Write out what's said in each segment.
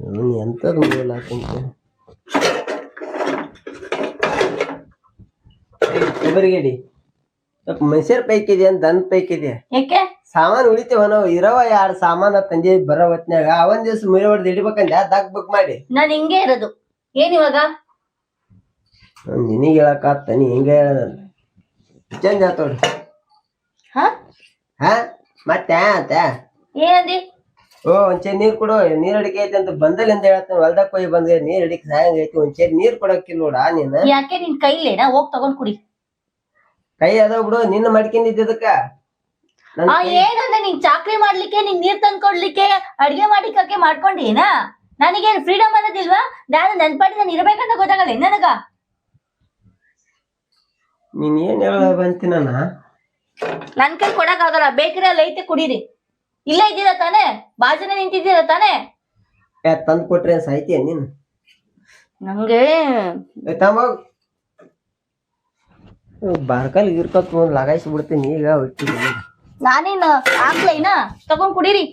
ಅವನು ಎಂಥದ್ದು ಮೂಲ ಹಾಕಂತೆ ಕೊಬ್ಬರಿಗೇಡಿ ಮೈಸೂರು ಪೈಕಿದೆ ಅಂತ ದನ ಯಾಕೆ? ಸಾಮಾನು ಉಳಿತೇವ ನಾವು ಇರವ ಯಾರ ಸಾಮಾನ ತಂದೆ ಬರೋ ಹೊತ್ನ್ಯಾಗ ಅವನ್ ದಿವಸ ಮೇಲೆ ಹೊಡೆದು ಹಿಡಿಬೇಕಂದ ದಗ್ ಬಗ್ ಮಾಡಿ? ನಾನು ಹಿಂಗೆ ಇರೋದು. ಏನ್ ಇವಾಗ? ನಿನಗೆ ಹೇಳಕ್ಕಾತ ನೀ ಹಿಂಗ ಹೇಳ ಚಂದ ಆತೋಡಿ ಹ ಹಾ? ಮತ್ತೆ ಅಂತ? ಏನಂದಿ? ಓ ಒಂಚೆ ನೀರ್ ಕೊಡು. ನೀರ್ ಅಡಿಕೆ ಐತೆ ಅಂತ ಬಂದಲ್ಲಿ ಅಂತ ಹೇಳ್ತಾನೆ. ಹೊಲ್ದಾಗ ಹೋಗಿ ಬಂದ್ರೆ ನೀರ್ ಅಡಿಕೆ ಸಹಾಯ ಐತಿ. ಒಂಚೆ ನೀರ್ ಕೊಡಕ್ಕಿಲ್ಲ ನೋಡ ನೀನ್. ಯಾಕೆ ನಿನ್ ಕೈಲೇನಾ ಹೋಗ್ ತಗೊಂಡ್ ಕುಡಿ. ಕೈ ಅದಾವ ಬಿಡು. ನಿನ್ನ ಮಡ್ಕೊಂಡಿದ್ದಕ್ಕ ನನ್ ಆ ಏನಂದ್ರೆ ನಿಂಗ್ ಚಾಕ್ರಿ ಮಾಡ್ಲಿಕ್ಕೆ ನಿನ್ ನೀರ್ ತಂದ್ ಕೊಡ್ಲಿಕ್ಕೆ ಅಡ್ಗೆ ಮಾಡಿಕಕ್ಕೆ ನನಗೆ ನನಗೇನ್ ಫ್ರೀಡಮ್ ಅನ್ನೋದಿಲ್ವಾ? ನಾನು ನನ್ ಪಾಟಿ ನಾನು ಇರ್ಬೇಕಂತ ಗೊತ್ತಾಗಲ್ಲ ನನಗೆ. ನೀನ್ ಏನ್ ಹೇಳ ಬಂತಿ ನಾನ ಕೈ ಕೊಡಕ್ ಆಗಲ್ಲ ಬೇಕ್ರಿ ಅಲ್ಲಿ ಐತೆ ಕುಡೀರಿ. ಇಲ್ಲೇ ಇದ್ದೀರಾ ತಾನೆ? ಬಾಜನೆ ನಿಂತಿದ್ದೀರಾ ತಾನೆ? ಯಾ ತಂದ್ ಕೊಟ್ರೆ ಸಾಯ್ತೀಯ ನೀನ್? ನಂಗೆ ಏ ತಮ್ಮ. ಬಾರ್ಕಲ್ ಇರ್ಕೊತ್ ಒಂದ್ ಲಗಾಯಿಸಿ ಬಿಡ್ತೀನಿ ಈಗ ಹೊಟ್ಟಿ ನಾನೇನ್ ಹಾಕ್ಲೈನಾ ತಗೊಂಡ್ ಕುಡೀರಿ.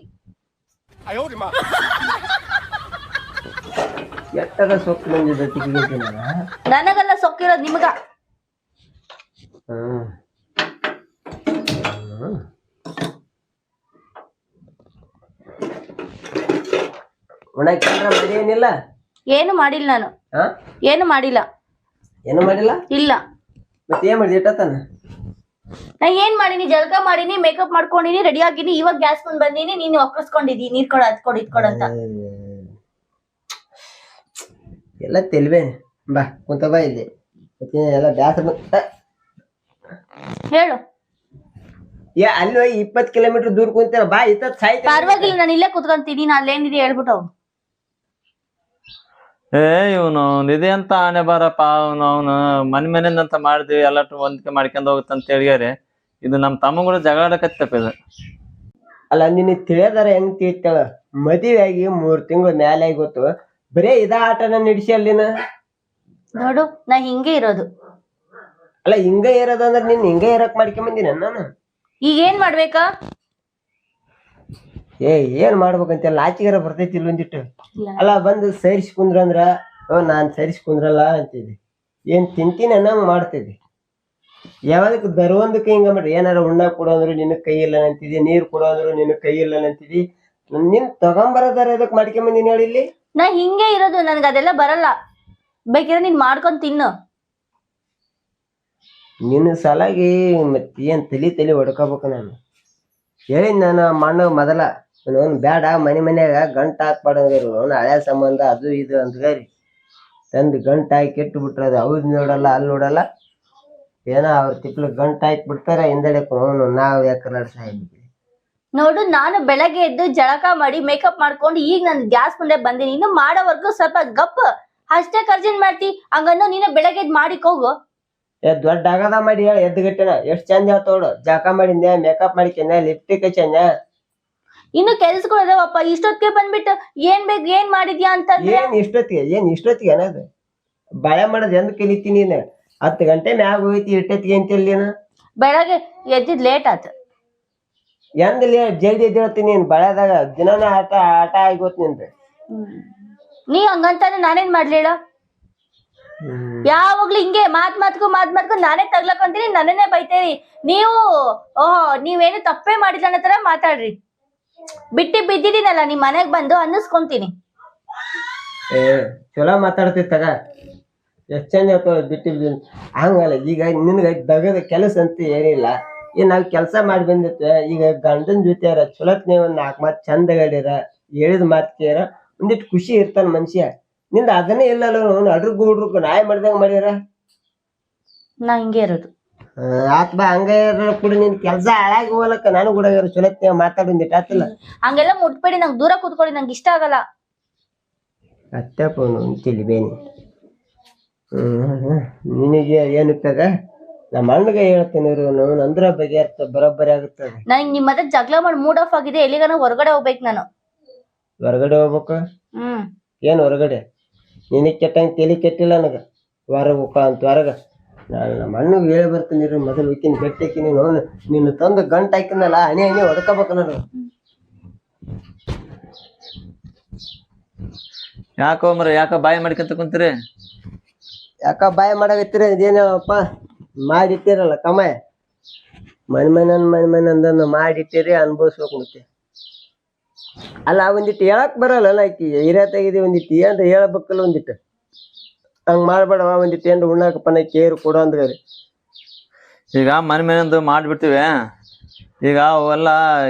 ಎಟ್ಟದ ಸೊಪ್ಪು ಬಂದಿದ್ದ ತಿಕ್ಕಿಗೆ ನಾನು ನನಗೆಲ್ಲ ಸೊಕ್ಕಿರೋದ್ ನಿಮ್ಗ. ಹ್ಮ್. ಮರಿ ಏನಿಲ್ಲ? ಏನು ಮಾಡಿಲ್ಲ ನಾನು. ಹಾ ಏನು ಮಾಡಿಲ್ಲ. ಏನು ಮಾಡಿಲ್ಲ? ಇಲ್ಲ. ಮತ್ತೆ ಏನ್ ಮಾಡಿದ ಇಟ್ಟತನ ನಾ ಏನ್ ಮಾಡೀನಿ? ಜಳಕ ಮಾಡೀನಿ ಮೇಕಪ್ ಮಾಡ್ಕೊಂಡಿನಿ ರೆಡಿ ಆಗಿನಿ. ಇವಾಗ ಗ್ಯಾಸ್ ಬಂದ್ ಬಂದೀನಿ. ನೀನು ಒಪ್ಪಿಸ್ಕೊಂಡಿದ್ದೀನಿ ನೀರ್ ಕೊಡ ಅದ್ ಕೊಡ್ ಇದ್ ಕೊಡ್ ಅಂತ. ಎಲ್ಲ ತೆಲ್ವೆ ಬಾ ಕುಂತ ಬಾ ಇಲ್ಲಿ ಮತ್ತೆ ಎಲ್ಲ ಬ್ಯಾಸರ ಬಂತ ಹೇಳು ಏ ಅಲ್ಲಿ ಹೋಗಿ ಇಪ್ಪತ್ ಕಿಲೋಮೀಟರ್ ದೂರ ಕುಂತಾರ ಬಾ ಇತ್ತ ಸಾಯ್ತ ಪರವಾಗಿಲ್ಲ ನಾನು ಇಲ್ಲೇ ಕುತ್ಕೊಂತೀನಿ ನಾ ಅಲ್ಲೇನಿದೆ ಹೇಳ್ಬಿಟ್ಟು ಹೋಗು. ಏ ಇವನು ಇದೆ ಅಂತ ಆನೆ ಬಾರಪ್ಪ ಅವನು ಅವನು ಮನೆ ಮನೆಯಿಂದ ಮಾಡಿದ್ವಿ ಎಲ್ಲ ಹೊಂದಿಕೆ ಮಾಡ್ಕೊಂಡ್ ಹೋಗುತ್ತಂತ ಹೇಳಿಗಾರೆ ಇದು ನಮ್ಮ ತಮ್ಮಗಳು ಜಗಳಾಡಕತ್ತಪ್ಪ ಇದು. ಅಲ್ಲ ನಿನ್ನ ತಿಳಿಯದಾರ ಹೆಂಗ್ ತಿಳಿತಾಳ ಮದುವೆ ಆಗಿ ಮೂರ್ ತಿಂಗಳು ಮ್ಯಾಲೆ ಆಗಿ ಗೊತ್ತು ಬರೇ ಇದ ಆಟನ ನಡೆಸಿ ಅಲ್ಲಿನ ನೋಡು ನಾ ಹಿಂಗೆ ಇರೋದು. ಅಲ್ಲ ಹಿಂಗ ಇರೋದಂದ್ರ ನೀನ್ ಹಿಂಗ ಇರಕ್ ಮಾಡ್ಕೊಂಬಂದಿನ ನಾನು? ಈಗ ಏನ್ ಮಾಡ್ಬೇಕಾ? ಏ ಏನ್ ಮಾಡ್ಬೇಕಂತ ಆಚೆಗಾರ ಬರ್ತೈತಿ ಇಲ್ಲೊಂದಿಟ್ಟು ಇಲ್ಲ. ಅಲ್ಲ ಬಂದು ಸೇರಿಸಿ ಕುಂದ್ರಂದ್ರ ಓ ನಾನ್ ಸೇರಿಸಿ ಕುಂದ್ರಲ್ಲ ಅಂತಿದ್ದೆ. ಏನ್ ತಿಂತೀನಿ ಅನ್ನ ಮಾಡ್ತಿದ್ದೆ. ಯಾವ್ದಕ್ ದರ್ವೊಂದಕ್ಕೆ ಹಿಂಗ ಮಾಡ್ರಿ. ಏನಾರ ಉಣ್ಣ ಕೊಡೋದ್ರು ನಿನ್ನ ಕೈ ಇಲ್ಲ ಅಂತಿದ್ದೆ ನೀರ್ ಕೊಡೋದ್ರು ನಿನ್ನ ಕೈ ಇಲ್ಲ ಅಂತಿದ್ದಿ. ನಿನ್ ತಗೊಂಬರದಾರ ಅದಕ್ಕೆ ಮಾಡ್ಕೊಂಬಂದಿನ ಹೇಳಿ ಇಲ್ಲಿ? ನಾ ಹಿಂಗೆ ಇರೋದು ನನ್ಗೆ ಅದೆಲ್ಲ ಬರಲ್ಲ. ಬೇಕಿದ್ರೆ ನೀನ್ ಮಾಡ್ಕೊಂಡ್ ತಿನ್ನು. ನಿನ್ನ ಸಲಾಗಿ ಮತ್ತೆ ತಲೆ ತಲೆ ಹೊಡ್ಕೋಬೇಕು ನಾನು. ಹೇಳಿದ್ ನಾನು ಮಣ್ಣ ಮೊದಲ. ಅವ್ನು ಬೇಡ ಮನೆ ಮನ್ಯಾಗ ಗಂಟ ಹಾಕ್ಬಾರ್ದಂಗಾರು ಅವ್ನು ಹಳೆ ಸಂಬಂಧ, ಅದು ಇದು ಅಂದ್ಗಾರಿ ತಂದು ಗಂಟು ಹಾಕಿ ಕೆಟ್ಟು ಬಿಟ್ರೆ ಅದು ಅವ್ದು ನೋಡಲ್ಲ ಅಲ್ಲಿ ನೋಡಲ್ಲ. ಏನೋ ಅವ್ರ ತಿಪ್ಲ ಗಂಟು ಹಾಕಿ ಬಿಡ್ತಾರೆ, ಹಿಂದೆಡೆ ಅವನು ನಾವು ಯಾಕಲ್ಲ ನೋಡು, ನಾನು ಬೆಳಗ್ಗೆ ಎದ್ದು ಜಳಕ ಮಾಡಿ ಮೇಕಪ್ ಮಾಡ್ಕೊಂಡು, ಈಗ ನಾನು ಗ್ಯಾಸ್ ಮುಂದೆ ಬಂದೀನಿ. ಇನ್ನು ಮಾಡೋವರೆಗೂ ಸ್ವಲ್ಪ ಗಪ್. ಅಷ್ಟೇ ಖರ್ಚಿನ್ ಮಾಡ್ತಿ. ಹಂಗನ್ನು ನೀನು ಬೆಳಗ್ಗೆ ಎದ್ದು ಮಾಡಿಕ್ ಹೋಗು ಏ ದೊಡ್ಡ ಆಗದ ಮಾಡಿ ಹೇಳಿ ಎಷ್ಟ್ ಎಷ್ಟು ಚಂದ ಹೇಳ್ತೋಡು ಜಾಕ ಮಾಡಿದ್ನೆ ಮೇಕಪ್ ಮಾಡಿಕೊಂಡೆ ಲಿಪ್ಟಿಕ್ ಹಚ್ಚನ ಇನ್ನು ಕೆಲ್ಸಗಳು ಅದಾವಪ್ಪ ಇಷ್ಟೊತ್ತಿಗೆ ಬಂದ್ಬಿಟ್ಟು ಏನ್ ಬೇಕು ಏನ್ ಮಾಡಿದ್ಯಾ ಅಂತ ಏನ್ ಇಷ್ಟೊತ್ತಿಗೆ ಏನ್ ಇಷ್ಟೊತ್ತಿಗೆ ಅನ್ನೋದು ಬಾಳೆ ಮಾಡೋದು ಎಂದ್ ಕಲಿತೀನಿ ನೀನು? ಹತ್ತು ಗಂಟೆ ಮ್ಯಾಗ ಹೋಯ್ತಿ ಇಷ್ಟೊತ್ತಿಗೆ ಅಂತ ನೀನು ಬೆಳಗ್ಗೆ ಎದ್ದಿದ್ ಲೇಟ್ ಆತ. ಎಂದ ಜಲ್ದಿ ಎದ್ದೇಳ್ತೀನಿ ನೀನ್? ಬಳೆದಾಗ ದಿನಾನ ಆಟ ಆಟ ಆಗೋತ್ನಿಂದ. ನೀ ಹಂಗಂತಾನೆ ನಾನೇನ್ ಮಾಡ್ಲಿಲ್ಲ ಯಾವಾಗ್ಲೂ ಹಿಂಗೆ ಮಾತ್ ಮಾತ್ಕು ಮಾತ್ ಮಾತ್ಕು ನಾನೇ ತಗ್ಲಕೊಂತೀನಿ ನನ್ನನ್ನೇ ಬೈತೇರಿ. ನೀವು ಓಹೋ ನೀವೇನು ತಪ್ಪೇ ಮಾಡಿಲ್ಲ ಅನ್ನೋ ತರ ಮಾತಾಡ್ರಿ. ಬಿಟ್ಟಿ ಬಿದ್ದಿದ್ದೀನಲ್ಲ ನಿಮ್ ಮನೆಗ್ ಬಂದು ಅನ್ನಿಸ್ಕೊಂತೀನಿ. ಏ ಚಲೋ ಮಾತಾಡ್ತಿ ತಗ. ಎಷ್ಟ್ ಚಂದ ಹೇಳ್ತಾವ ಬಿಟ್ಟು ಹಂಗಲ್ಲ ಈಗ ನಿನ್ಗ ದಗದ ಕೆಲಸ ಅಂತ ಏನಿಲ್ಲ. ಈಗ ನಾವ್ ಕೆಲಸ ಮಾಡಿ ಬಂದಿತ್ತ ಈಗ ಗಂಡನ ಜೊತೆ ಚಲೋತ್ ನೀವ್ ನಾಲ್ಕು ಮಾತು ಚಂದ ಹೇಳಿರ ಹೇಳಿದ ಮಾತು ಕೇರ ಒಂದಿಟ್ಟು ಖುಷಿ ಇರ್ತಾನ ಮನುಷ್ಯ. ನಿಂದ ಅದನ್ನೇ ಇಲ್ಲಲ್ಲ ಅವ್ನು ಅಡ್ರು ಗೂಡ್ರು ನಾಯಿ ಮಾಡ್ದಂಗ ಮಾಡ್ಯಾರ? ನಾ ಹಿಂಗೆ ಇರೋದು. ಆತ್ ಬಾ ಹಂಗ ಕೂಡ ನಿನ್ ಕೆಲ್ಸ ಹಾಳಾಗಿ ಹೋಗ್ಲಕ್ಕ ನಾನು ಕೂಡ ಚಲೋ ಮಾತಾಡೊಂದಿಟ್ಟು ಆತಿಲ್ಲ. ಹಂಗೆಲ್ಲ ಮುಟ್ಬೇಡಿ ನಂಗೆ ದೂರ ಕೂತ್ಕೊಳ್ಳಿ ನಂಗೆ ಇಷ್ಟ ಆಗಲ್ಲ. ಅತ್ತಪ್ಪ ತಿಳಿ ಬೇನಿ. ನಿನಗೆ ಏನಪ್ಪಾಗ ನಮ್ಮ ಅಣ್ಣಗೆ ಹೇಳ್ತೇನೆ ನಾನು ಅಂದ್ರ ಅರ್ಥ ಬರೋಬ್ಬರಿ ಆಗುತ್ತೆ ನನಗೆ ನಿಮ್ಮ ಮಧ್ಯೆ ಜಗಳ ಮಾಡಿ ಮೂಡ್ ಆಫ್ ಆಗಿದೆ ಎಲ್ಲಿಗಾನ ಹೊರಗಡೆ ಹೋಗ್ಬೇಕು ನಾನು. ಹೊರಗಡೆ ಹೋಗ್ಬೇಕು? ಹ್ಮ್. ಏನ್ ಹೊರಗಡೆ? ನಿನಗ್ ಕೆಟ್ಟಂಗೆ ತಲಿ ಕೆಟ್ಟಿಲ್ಲ ನನಗೆ. ಹೊರಗೆ ಹೋಗ ಅಂತ ಹೊರಗೆ ನಾನು ನಮ್ಮ ಅಣ್ಣಗೆ ಹೇಳಿ ಬರ್ತೀನಿ ರೀ ಮೊದಲು ವಿಕಿನ ಬೆಟ್ಟಕ್ಕೆ ನೀನು ನಿನ್ನ ತಂದು ಗಂಟು ಹಾಕಿನಲ್ಲ ಹನಿ ಹನಿ ಹೊಡ್ಕೋಬೇಕು ನಾನು ಯಾಕೋ ಮರ ಯಾಕೋ ಬಾಯಿ ಮಾಡ್ಕೊಂತ ಕುಂತೀರಿ? ಯಾಕ ಬಾಯಿ ಮಾಡಾಗತ್ತೀರಿ ಇದೇನಪ್ಪ? ಮಾಡಿಟ್ಟಿರಲ್ಲ ಕಮಾಯ. ಮನೆ ಮನೆ ಮನೆ ಮನೆ ಅಂದನ್ನು ಮಾಡಿಟ್ಟಿರಿ ಅನ್ಭವಿಸ್ಬೇಕು ಮತ್ತೆ. ಅಲ್ಲ ಒಂದಿಟ್ಟು ಹೇಳಕ್ ಬರಲ್ಲ. ಆಕಿ ಹಿರಿಯ ತೆಗಿದಿ ಒಂದಿಟ್ಟು ಏನ್ರ ಹೇಳ್ಬೇಕಲ್ಲ ಒಂದಿಟ್ಟು ಹಂಗೆ ಮಾಡಬೇಡವ ಒಂದಿಟ್ಟು ಏನು ಉಣ್ಣಾಕಪ್ಪನ ಕೇರು ಕೊಡು ಅಂದ್ರಿ ಈಗ ಮನೆ ಮನೆಂದು ಮಾಡಿಬಿಡ್ತೀವಿ. ಈಗ ಅವೆಲ್ಲ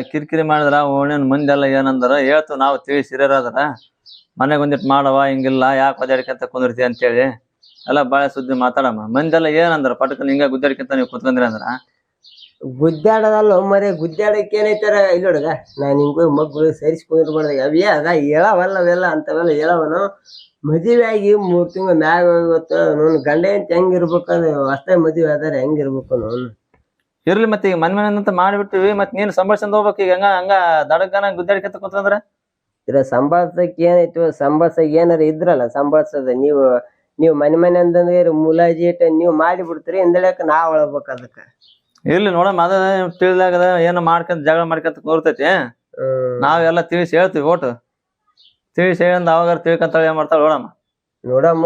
ಕಿರಿಕಿರಿ ಮಾಡಿದ್ರ, ಓಣ್ಯನ ಮಂದೆಲ್ಲ ಏನಂದಾರ ಹೇಳ್ತು ನಾವು ತಿಳಿಸಿ ಹಿರಿಯರಾದ್ರ. ಮನೆಗೆ ಒಂದಿಟ್ಟು ಮಾಡವ ಹಿಂಗಿಲ್ಲ, ಯಾಕೆ ಒದ್ದಾಡ್ಕೊಂತ ಕುಂದಿರ್ತೀವಿ ಅಂತೇಳಿ. ಎಲ್ಲ ಭಾಳ ಸುದ್ದಿ ಮಾತಾಡಮ್ಮ. ಮಂದೆಲ್ಲ ಏನಂದ್ರ, ಪಟಕನ್ ಹಿಂಗ ಗುದ್ದಾಡ್ಕೊಂತ ನೀವು ಕುತ್ಕೊಂಡ್ರಿ ಅಂದ್ರ. ಗುದ್ದಾಡೋದಲ್ಲ ಮರೆ ಗುದ್ದಾಡಕ್ಕೆ ಏನೈತಾರ? ಇಲ್ಲಿ ಹುಡುಗ ನಾನು ಹಿಂಗ ಮಗ್ಳು ಸೇರಿಸ್ಕೊಂಡಿರ್ಬಾರ್ದು ಅವೇ ಅದ ಹೇಳವಲ್ಲ ಅವೆಲ್ಲ ಅಂತವೆಲ್ಲ ಹೇಳವನು. ಮದುವೆ ಆಗಿ ಮೂರು ತಿಂಗಳು ಮ್ಯಾಗ ಇವತ್ತು ನೋನ್ ಗಂಡ ಅಂತ ಹೆಂಗ್ ಇರ್ಬೇಕಂದ್ರೆ ಅಷ್ಟೇ ಮದುವೆ ಆದ್ರೆ ಹೆಂಗ್ ಇರ್ಬೇಕು ನೋನು ಇರ್ಲಿ ಮತ್ತೆ ಈಗ ಮನೆ ಮನೆ ಅಂತ ಮಾಡ್ಬಿಟ್ಟಿವಿ ಮತ್ ನೀನ್ ಸಂಭಾಳ್ಸ್ಕೊಂಡ್ ಹೋಗ್ಬೇಕು. ಈಗ ಹಂಗ ಹಂಗ ದಡಗನ ಗುದ್ದಾಡ್ಕೊಂತ ಕೊತ್ತಂದ್ರ ಇದ್ರ ಸಂಭಾಳ್ಸಕ್ ಏನಾಯ್ತು ಸಂಭಾಳ್ಸಕ್ ಏನಾರ ಇದ್ರಲ್ಲ ಸಂಭಾಳ್ಸದ. ನೀವು ನೀವು ಮನೆ ಮನೆ ಅಂತಂದ್ರೆ ಮುಲಾಜಿ ಇಟ್ಟ ನೀವು ಮಾಡಿಬಿಡ್ತೀರಿ. ಬಿಡ್ತೀರಿ ನಾ ನಾವ್ ಒಳಬೇಕು ಅದಕ್ಕ? ಇರ್ಲಿ ನೋಡಮ್ಮ ಅದ ತಿಳಿದಾಗ ಏನೋ ಮಾಡ್ಕೊಂತ ಜಗಳ ಮಾಡ್ಕೊಂತ ಕೂರ್ತೈತಿ. ನಾವೆಲ್ಲ ತಿಳಿಸಿ ಹೇಳ್ತೀವಿ ಓಟ್ ತಿಳಿಸಿ ಹೇಳಂದ ಅವಾಗ ತಿಳ್ಕೊಂತಾಳೆ ಏನ್ ಮಾಡ್ತಾಳ ನೋಡಮ್ಮ. ನೋಡಮ್ಮ